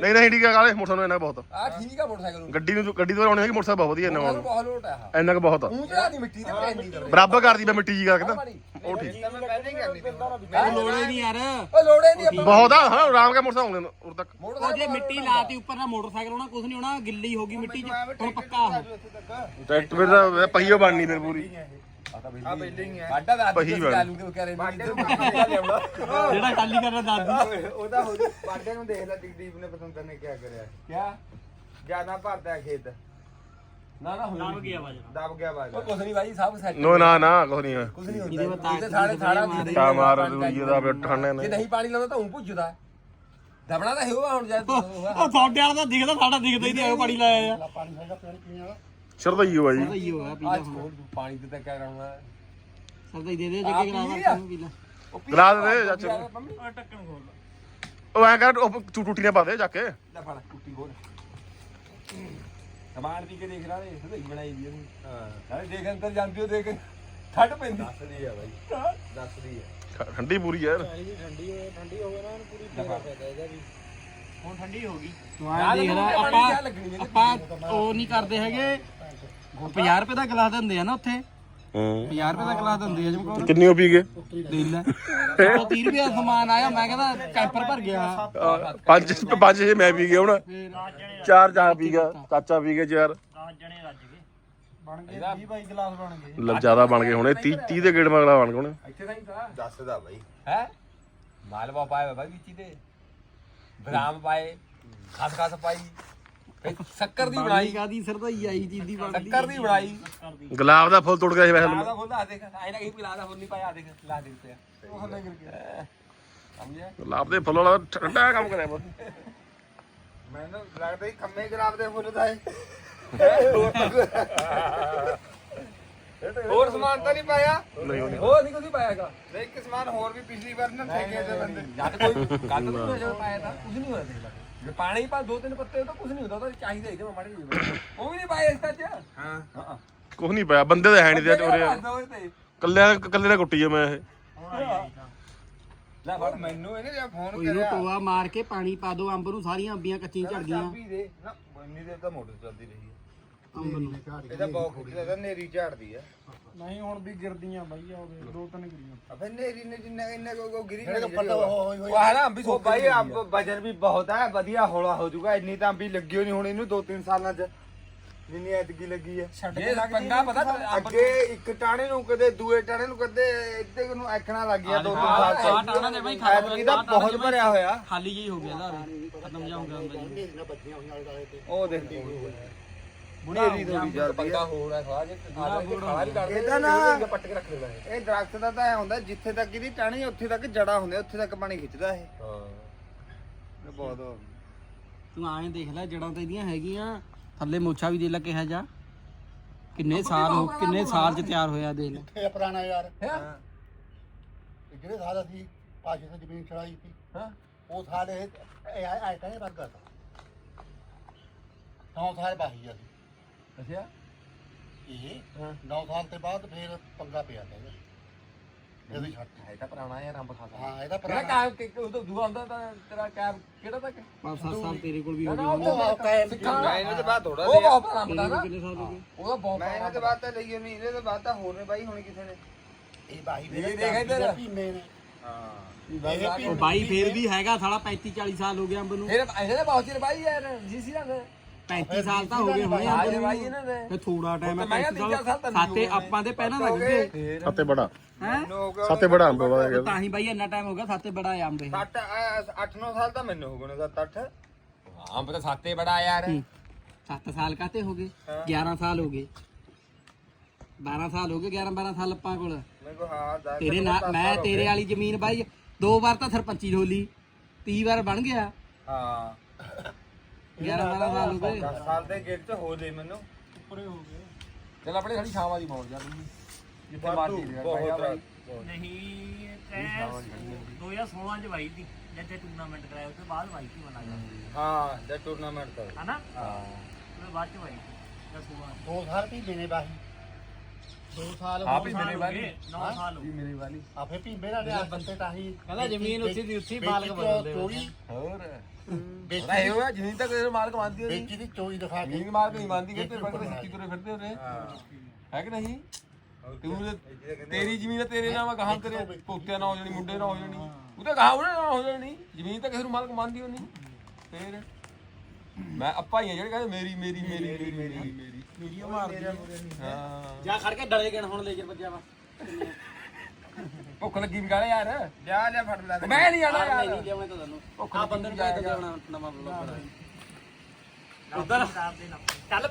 ਨਹੀਂ ਨਹੀਂ ਠੀਕ ਹੈ ਕਾਲੇ ਮੋਟਰਸਾਈਕਲ ਇਹਨਾਂ ਬਹੁਤ ਆ। ਠੀਕ ਆ ਮੋਟਰਸਾਈਕਲ ਗੱਡੀ ਨੂੰ ਗੱਡੀ ਤੋਂ ਆਉਣੀ ਹੈਗੀ ਮੋਟਰਸਾਈਕਲ ਬਹੁਤ ਵਧੀਆ ਵਾਲਾ ਬਹੁਤ ਲੋਟ ਆ ਆਹ। ਇੰਨਾ ਕੁ ਬਹੁਤ ਆ। ਤੂੰ ਚੜਾ ਦੀ ਮਿੱਟੀ ਤੇ ਪੈਂਦੀ ਕਰ। ਬਰਾਬਰ ਕਰਦੀ ਮੈਂ ਮਿੱਟੀ ਜੀ ਕਰ ਕਹਿੰਦਾ ਪਾਣੀ ਉਹ ਠੀਕ। ਤਾਂ ਮੈਂ ਪਹਿਲਾਂ ਹੀ ਕਰਨੀ ਸੀ। ਲੋੜੇ ਨਹੀਂ ਯਾਰ। ਓ ਲੋੜੇ ਨਹੀਂ ਆਪਾਂ। ਬਹੁਤ ਆ ਹਾਂ ਆਰਾਮ ਕੇ ਮੋਟਰਸਾਈਕਲ ਆਉਂਦੇ ਉਰ ਤੱਕ। ਉਹ ਜੇ ਮਿੱਟੀ ਲਾਤੀ ਉੱਪਰ ਨਾ ਮੋਟਰਸਾਈਕਲ ਹੋਣਾ ਕੁਝ ਨਹੀਂ ਹੋਣਾ ਗਿੱਲੀ ਹੋ ਗਈ ਮਿੱਟੀ 'ਚ ਹੁਣ ਪੱਕਾ ਉਹ। ਟਰੈਕਟਰ ਤਾਂ ਪਹੀਓ ਬਣਨੀ ਫਿਰ ਪੂਰੀ। ਆ ਬਿਲਡਿੰਗ ਹੈ। ਵਾਡਾ ਦਾ ਪਹੀ ਅੱਜ ਵਾਲੀ। ਆਲੂ ਦੇ ਕਰੇ ਵਾਢੇ ਨੂੰ ਲਿਆਉਣਾ ਜਿਹੜਾ ਖਾਲੀ ਕਰਨਾ ਦਾਦੀ। ਉਹਦਾ ਹੋ ਜੂ। ਬਾਡੇ ਨੂੰ ਦੇਖ ਲੈ ਦੀਪ ਨੇ ਪਤੰਦਰ ਨੇ ਕੀ ਕਰਿਆ। ਕਿਆ? ਜ਼ਿਆਦਾ ਭਰਦਾ ਹੈ ਖੇਤ। ਨਾ ਨਾ ਹੋਈ ਲੱਗ ਗਿਆ ਵਜ ਦਬ ਗਿਆ ਬਾਜ ਉਹ ਕੁਛ ਨਹੀਂ ਬਾਈ ਸਭ ਸੈੱਟ ਨੋ ਨਾ ਨਾ ਕੁਝ ਨਹੀਂ ਹੋਇਆ। ਕੁਛ ਨਹੀਂ ਇਹਦੇ ਹੁੰਦਾ। ਮੈਂ ਇਹਦੇ ਸਾਲੇ ਸਾੜਾ ਦੀ ਕਾ ਮਾਰ। ਦੂਜੀ ਦਾ ਫਿਰ ਠੰਡੇ ਜੇ ਨੇ। ਨਹੀਂ ਪਾਣੀ ਲਾਉਂਦਾ ਤਾਂ ਉਹ ਪੁੱਜਦਾ ਦਬਣਾ ਤਾਂ ਹੋਊਗਾ ਹੁਣ ਜਦ ਉਹ ਤੁਹਾਡੇ ਵਾਲਾ ਤਾਂ ਦਿਖਦਾ ਸਾਡਾ ਦਿਖਦਾ ਹੀ ਨਹੀਂ ਆਇਓ ਪਾਣੀ ਲਾਇਆ ਆ? ਸ਼ਰਦਈ ਹੋ ਜੀ ਸਰਦਾਈ ਹੋਇਆ ਪੀ ਆ ਲਾ ਛੋੜ ਪਾਣੀ ਤੇ ਤਾਂ ਕਹਿ ਰਹਾ ਸਰਦਾਈ ਦੇ ਦੇ ਆ ਜੱਗੇ ਪੀ ਗਲਾਸ ਆ। ਪੀ ਲਾ। ਗਲਾ ਦੇ ਦੇ ਚਾਚੇ ਨੂੰ। ਮੰਮੀ। ਉਹ ਟੱਕਣ ਖੋਲ ਉਹ ਐ ਕਰ ਉਹ ਟੂ- ਟੂਟੀ ਨੇ ਪਾ ਦੇ ਜਾ ਕੇ। ਲੈ ਫੜ ਕੁੱਟੀ ਬੋਲ ਸਮਾਨ ਪੀ ਕੇ ਦੇਖ ਲਾ ਦੇ ਸਹੀ ਬਣਾਈ ਦੀ ਇਹਨੂੰ ਹਾਂ। ਨਾਲੇ ਦੇਖ ਅੰਦਰ ਜਾਂਦੀ ਹੋ ਦੇਖ ਠੱਡ ਪੈਂਦੀ। ਦੱਸਦੀ ਆ ਬਾਈ। ਦੱਸਦੀ ਆ। ਠ- ਠੰਡੀ ਪੂਰੀ ਯਾਰ। ਠੰਡੀ ਹੋਏ ਠੰਡੀ ਹੋਵੇ ਨਾ ਉਹਨੂੰ ਪੂਰੀ ਪੀੜਾ ਪੈਦਾ ਇਹਦਾ ਵੀ। ਹੁਣ ਠੰਡੀ ਹੋ ਗਈ। ਤੂੰ ਯਾਰ ਦੇਖ ਲੈ ਇਹਨੂੰ ਆਪਾਂ ਆਪਾਂ ਉਹ ਨਹੀਂ ਕਰਦੇ ਹੈਗੇ। 50 ਰੁਪਏ ਦਾ ਗਲਾਸ ਦਿੰਦੇ ਆ ਨਾ ਉੱਥੇ। ਹੂੰ। 50 ਰੁਪਏ ਦਾ ਗਲਾਸ ਦਿੰਦੇ ਆ ਜਮਕੌਰ। ਕਿੰਨੀ ਉਹ ਪੀ ਗਏ? ਦੇ ਲੈ। 130 ਰੁਪਏ ਦਾ ਸਮਾਨ ਆਇਆ ਮੈਂ ਕਹਿੰਦਾ ਕੈਂਪਰ ਭਰ ਗਿਆ। ਪੰਜ ਪੰਜ ਛੇ ਮੈਂ ਪੀ ਗਿਆ ਹੁਣ। ਚਾਰ ਚਾਹ ਪੀ ਗਿਆ ਚਾਚਾ ਪੀ ਗਿਆ ਚਾਰ। ਬਣ ਗਏ 20 22 ਗਲਾਸ ਬਣ ਗਏ। ਲ- ਜ਼ਿਆਦਾ ਬਣ ਗਏ ਹੁਣੇ 30 30 ਦੇ ਗੇੜ ਮਗਲਾ ਬਣ ਗਏ ਹੁਣੇ। ਇੱਥੇ ਤਾਂ ਹੀ ਤਾਂ। ਦੱਸਦਾ ਬਾਈ। ਹੈ? ਮਾਲਵਾ ਪਾਏ ਬਾਈ ਵਿੱਚ ਦੇ ਬਦਾਮ ਪਾਏ ਖਸ ਖਸ ਪਾਈ। ਸ਼ੱਕਰ ਦੀ ਬਣਾਈ। ਕਾਦੀ ਸਰਦਾਈ ਆਈ ਚੀਜ਼ ਦੀ ਬਣਦੀ। ਸ਼ੱਕਰ ਦੀ ਬਣਾਈ। ਗੁਲਾਬ ਦਾ ਫੁੱਲ ਟੁੱਟ ਗਿਆ ਸੀ ਵੈਸੇ ਲਾ ਦਾ ਫੁੱਲ ਆ ਦੇਖ ਆਈ ਨਾ ਕਹੀਂ ਪਿਲਾ ਦਾ ਫੁੱਲ ਨਹੀਂ ਪਾਇਆ ਆ ਦੇਖ ਲਾ ਦੇ ਉੱਤੇ। ਉਹ ਹੱਲੇ ਗਿਰ ਗਿਆ। ਸਮਝਿਆ? ਗੁਲਾਬ ਦੇ ਫੁੱਲ ਵਾਲਾ ਠੰਡਾ ਕੰਮ ਕਰਿਆ ਬਸ ਮੈਨੂੰ ਲੱਗਦਾ ਹੀ ਖੰਮੇ ਗੁਲਾਬ ਦੇ ਫੁੱਲ ਦਾ ਹੈ ਹੋਰ ਸਮਾਨ ਤਾਂ ਨਹੀਂ ਪਾਇਆ? ਹੋਰ ਨਹੀਂ ਕੁਝ ਪਾਇਆਗਾ ਨਹੀਂ ਇੱਕ ਸਮਾਨ ਹੋਰ ਵੀ ਪਿਛਲੀ ਵਾਰ ਨਾ ਠੇਕੇ ਦੇ ਬੰਦੇ। ਜਦ ਕੋਈ ਕੱਲ ਨੂੰ ਜਦੋਂ ਪਾਇਆ ਤਾਂ ਕੁਝ ਨਹੀਂ ਹੋਇਆ ਦੇਖ ਲੈ। ਜੇ ਪਾਣੀ ਪਾ ਦੋ ਤਿੰਨ ਪੱਤੇ ਤਾਂ ਕੁਝ ਨਹੀਂ ਹੁੰਦਾ ਉਹ ਤਾਂ ਚਾਹੀਦਾ ਹੀ ਤੇ ਮਾੜੇ ਜਿਹੇ ਉਹ ਵੀ ਨਹੀਂ ਪਾਏ ਇਸ ਤੱਕ ਹਾਂ। ਹਾਂ ਕੁਝ ਨਹੀਂ ਪਿਆ ਬੰਦੇ ਤਾਂ ਹੈ ਨਹੀਂ ਤੇ ਉਰੇ ਦੋ ਤੇ? ਕੱਲਿਆਂ ਕੱਲੇ ਦਾ ਕੁੱਟੀ ਆ ਮੈਂ ਇਹ। ਲੈ ਹੋਰ ਮੈਨੂੰ ਇਹਨੇ ਜੇ ਫੋਨ ਕੋਈ ਨੂੰ ਕਰਿਆ। ਟੋਆ ਮਾਰ ਕੇ ਪਾਣੀ ਪਾ ਦੋ ਅੰਬ ਨੂੰ ਸਾਰੀਆਂ ਅੰਬੀਆਂ ਕੱਚੀਆਂ ਝੜ ਗਈਆਂ। ਚਾਬੀ ਦੇ। ਨਾ ਤਾਂ ਮੋਟਰ ਚੱਲਦੀ ਰਹੀ ਹੈ ਅੰਬ ਨੂੰ। ਇਹਦਾ ਬਹੁਤ ਖੁੱਲਦਾ ਤਾਂ ਨੇਰੀ ਝਾੜਦੀ ਆ। ਨਹੀਂ ਹੁਣ ਵੀ ਗਿਰਦੀਆਂ ਬਾਈ ਆ ਉਹਦੇ ਦੋ ਤਿੰਨ ਗਿਰੀਆਂ। ਅਬੇ ਨੇਰੀ ਨੇ ਜਿੰਨਾ ਇੰਨਾ ਕੋ ਕੋ ਗਿਰੀ ਜਿਹੜੇ ਪੱਤਾ ਹੋਈ ਹੋਈ ਉਹ ਹੈ ਨਾ ਅੰਬੀ ਉਹ ਬਾਈ ਅੰਬ ਵਜਨ ਵੀ ਬਹੁਤ ਹੈ ਵਧੀਆ ਹੌਲਾ ਹੋ ਜਾਊਗਾ। ਇੰਨੀ ਤਾਂ ਅੰਬੀ ਲੱਗੀ ਹੋਣੀ ਹੁਣ ਇਹਨੂੰ 2-3 ਸਾਲਾਂ ਚ। ਜਿੰਨੀ ਐਤਕੀ ਲੱਗੀ ਹੈ ਇਹ ਪੰਗਾ ਪਤਾ ਅੱਗੇ ਇੱਕ ਟਾਣੇ ਨੂੰ ਕਦੇ ਦੂਏ ਟਾਣੇ ਨੂੰ ਕਦੇ ਇੱਥੇ ਨੂੰ ਐਕਣਾ ਲੱਗ ਗਿਆ 2-3 ਸਾਲ ਚ। ਆਹ ਟਾਹਣਾ ਤੇ ਬਾਈ ਖਤਮ ਐਤਕੀ ਤਾਂ ਬਹੁਤ ਭਰਿਆ ਹੋਇਆ। ਖਾਲੀ ਜਿਹੀ ਹੋ ਗਿਆ ਦਾ ਖਤਮ ਜਾਊਗਾ ਉਹ ਦੇਖ ਬੁਣੇਰੀ ਥੋੜੀ ਪੰਗਾ ਹੈ ਹੋਰ ਹੈ ਥੋੜਾ ਜਿਹਾ ਆ। ਖਾਲੀ ਕਰਦੇ ਇਹਦਾ ਨਾ- ਪੱਟ ਕੇ ਰੱਖ ਲੈਣਾ ਇਹ। ਇਹ ਦਰਖਤ ਦਾ ਤਾਂ ਐ ਹੁੰਦਾ ਜਿੱਥੇ ਤੱਕ ਇਹਦੀ ਟਾਣੀ ਉੱਥੇ ਤੱਕ ਜੜਾ ਹੁੰਦੇ ਉੱਥੇ ਤੱਕ ਪਾਣੀ ਖਿੱਚਦਾ ਇਹ। ਹਾਂ। ਇਹ ਬਹੁਤ ਤੂੰ ਐਂ ਦੇਖ ਲੈ ਜੜਾਂ ਤਾਂ ਇਹਦੀਆਂ ਹੈਗੀਆਂ ਥੱਲੇ ਮੋਛਾ ਵੀ ਦੇ ਲੈ ਕਿਹਾ ਜਾ ਕਿੰਨੇ ਸਾਲ ਹੋ ਕਿੰਨੇ ਸਾਲ ਚ ਤਿਆਰ ਹੋਇਆ ਦੇਖ ਲੈ। ਇਹ ਪੁਰਾਣਾ ਯਾਰ? ਹੈ? ਇਹ ਜਿਹੜੇ ਸਾਲ ਅਸੀਂ ਪਾਸ਼ੇ ਤੋਂ ਜ਼ਮੀਨ ਛੜਾਈ ਸੀ ਹਾਂ। ਉਹ ਸਾਲ ਇਹ ਆਇਆ ਕਹਿੰਦੇ ਵਰਗਾ ਸੀ ਨੌ ਸਾਲ ਬਾਹੀ ਆ ਸੀ ਅੱਛਾ। ਇਹ ਨੌ ਸਾਲ ਤੇ ਬਾਅਦ ਫਿਰ ਪੰਗਾ ਪਿਆ ਕਹਿੰਦੇ ਜਦੋਂ ਛੱਡ। ਹੈ ਤਾਂ ਪੁਰਾਣਾ ਯਾਰ ਅੰਬ ਖਾਸਾ ਹਾਂ ਇਹਦਾ ਤੇਰਾ ਪੁਰਾਣਾ। ਕੈਬ ਉਹ ਤਾਂ ਦੂਆ ਹੁੰਦਾ ਤਾਂ ਤੇਰਾ ਕੈਬ ਕਿਹੜਾ ਤੱਕ? 5-7 ਸਾਲ ਤੇਰੇ ਕੋਲ ਵੀ ਹੋ ਗਏ ਉਹ ਕਾਇਮ ਸਿੱਖਾਂ ਮੈਂ ਇਹਨਾਂ ਦੇ ਬਾਅਦ ਥੋੜਾ ਉਹ ਬਹੁਤ ਬੰਦਾ ਕੋਲ ਨਾ। ਕਿੰਨੇ ਸਾਲ ਹੋ ਗਏ? ਉਹਦਾ ਬਹੁਤ ਮੈਂ ਇਹਨਾਂ ਦੇ ਬਾਅਦ ਤਾਂ ਲਈ ਨਹੀਂ ਇਹਦੇ ਤੋਂ ਬਾਅਦ ਤਾਂ ਹੋਰ ਨੇ ਬਾਈ ਹੁਣ ਕਿਸੇ ਨੇ। ਇਹ ਬਾਹੀ ਇਹ ਦੇਖ ਇੱਧਰ। ਭੀਮੇ ਨੇ। ਹਾਂ। ਇਹ ਉਹ ਬਾਈ ਫੇਰ ਵੀ ਹੈਗਾ ਸਾਲਾ 35-40 ਸਾਲ ਹੋ ਗਏ ਅੰਬ ਨੂੰ। ਫਿਰ ਇਹਦੇ ਬਹੁਤ ਚਿਰ ਬਾਈ ਯਾਰ ਜੀ ਸੀ ਨਾ 35 ਸਾਲ ਤਾਂ ਹੋ ਗਏ ਹੋਣੇ ਆਜੇ ਨੂੰ ਬਾਈ ਇਹਨਾਂ ਨੇ ਤੇ ਥੋੜਾ ਟਾਈਮ ਹੈ ਮੈਂ ਕਿਹਾ 35 ਤਿੰਨ ਚਾਰ ਸਾਲ ਸਾਤੇ ਆਪਾਂ ਦੇ ਪਹਿਲਾਂ ਲੱਗ ਗਏ। ਸਾਤੇ ਬੜਾ। ਹੈ? ਸਾਤੇ ਬੜਾ ਅੰਬ ਵਾਲਾ ਗਿਆ ਤਾਂ ਹੀ ਬਾਈ ਇੰਨਾ ਟਾਈਮ ਹੋ ਗਿਆ ਸਾਤੇ ਬੜਾ ਆ ਅੰਬ ਇਹ 7 8-9 ਸਾਲ ਤਾਂ ਮੈਨੂੰ ਹੋ ਗਏ ਨੇ 7-8 ਅੰਬ ਤਾਂ ਸਾਤੇ ਬੜਾ ਯਾਰ। 7 ਸਾਲ ਕਾਤੇ ਹੋ ਗਏ? 11 ਸਾਲ ਹੋ gਏ 12 ਸਾਲ ਹੋ ਗਏ 11 12 ਸਾਲ ਆਪਾਂ ਕੋਲ। ਤੇਰੇ ਨਾਲ ਮੈਂ ਤੇਰੇ ਵਾਲੀ ਜ਼ਮੀਨ ਬਾਈ ਦੋ ਵਾਰ ਤਾਂ ਸਰਪੰਚੀ ਢੋਲੀ 30 ਵਾਰ ਬਣ ਗਿਆ। ਹਾਂ। 11 12 ਸਾਲ ਹੋ ਗਏ। 10 ਸਾਲ ਦੇ ਗੇਟ 'ਚ ਹੋ ਜੇ ਮੈਨੂੰ। ਚੱਲ ਆਪਣੇ ਸਾਡੀ ਛਾਵਾਂ ਦੀ ਮੌਜ ਜਾ ਤੂੰ ਜਿੱਥੇ ਵਾਧੂ, ਮਰਜ਼ੀ ਬਹੁਤ ਰਾਤ। ਨਹੀਂ ਤੈ 2016 ਚ ਵਾਈ ਸੀ। ਜਦ ਤੇ ਟੂਰਨਾਮੈਂਟ ਕਰਾਇਆ ਉਸ ਤੋਂ ਬਾਅਦ ਵਾਈ ਬਣਾ ਗਿਆ ਹਾਂ ਜਦ ਟੂਰਨਾਮੈਂਟ ਤਾਂ ਹਨਾ? ਹਾਂ। ਉਹ ਬਾਅਦ ਚ ਵਾਈ ਸੀ। 16 ਦੋ ਸਾਲ ਭੀਮੇ ਨੇ ਬਾਹੀ। ਦੋ ਸਾਲ ਆਪ ਹੀ ਮੇਰੇ ਵਾਲੀ। 9 ਸਾਲ ਹੋ ਜੀ ਮੇਰੇ ਵਾਲੀ। ਆ ਫਿਰ ਭੀਮੇ ਨਾਲ ਲਿਆ ਬੰਦੇ ਤਾਂ ਹੀ ਕਹਿੰਦਾ ਜ਼ਮੀਨ ਉੱਥੇ ਦੀ ਉੱਥੇ ਹੀ ਵੇਚੀ ਮਾਲਕ ਚੋ- ਬਦਲਦੇ ਚੋਰੀ? ਹੋਰ? ਵੇਚੀ ਇਹ ਹੋਇਆ ਜਿੰਨੀ ਤੱਕ ਇਹ ਮਾਲਕ ਮੰਨਦੀ ਹੋਣੀ ਵੇਚੀ ਦੀ ਚੋਰੀ ਦਿਖਾ ਕੇ। ਜਿੰਨੀ ਮਾਲਕ ਨਹੀਂ ਮੰਨਦੀ ਕਿ ਤੇ ਸਿੱਕੀ ਤੁਰੇ ਫਿਰਦੇ ਹੋਰੇ ਹੈ। ਕਿ ਨਹੀਂ? ਤੂੰ ਤੇ- ਤੇਰੀ ਜ਼ਮੀਨ ਹੈ ਤੇਰੇ ਨਾਮ ਗਾਹਾਂ ਤੇਰੇ ਪੋਤਿਆਂ ਨਾਲ ਹੋ ਜਾਣੀ ਮੁੰਡੇ ਨਾਲ ਹੋ ਜਾਣੀ। ਉਹ ਤਾਂ ਗਾਹਾਂ ਉਹਨੇ ਨਾਲ ਹੋ ਜਾਣੀ। ਜ਼ਮੀਨ ਤਾਂ ਕਿਸੇ ਨੂੰ ਮਾਲਕ ਮੰਨਦੀ ਹੋਣੀ ਫੇਰ ਮੈਂ ਆਪਾਂ ਹੀ ਆ ਜਿਹੜੇ ਕਹਿੰਦੇ ਮੇਰੀ ਮੇਰੀ ਮੇਰੀ ਮੇਰੀ ਮੇਰੀ ਮੇਰੀ ਵੀਡੀਓ ਮਾਰਦੀ ਹਾਂ। ਜਾ ਖੜ ਕੇ ਡਲੇ ਗਿਣ ਹੁਣ ਲੇਜਰ ਵੱਜਿਆ ਵਾ। ਭੁੱਖ ਲੱਗੀ ਵੀ ਗਾਲੇ ਯਾਰ? ਲਿਆ ਲਿਆ ਫੜ ਲੈ ਮੈਂ ਨਹੀਂ ਜਾਣਾ ਨਹੀਂ ਯਾਰ। ਲਿਆਵਾਂ ਤਾਂ ਤੁਹਾਨੂੰ। ਭੁੱਖ ਆ ਬੰਦੇ ਨੂੰ ਕਹਿ ਦੇਣਾ ਨਵਾਂ ਬਲੌਗ ਉਧਰ। ਚੱਲ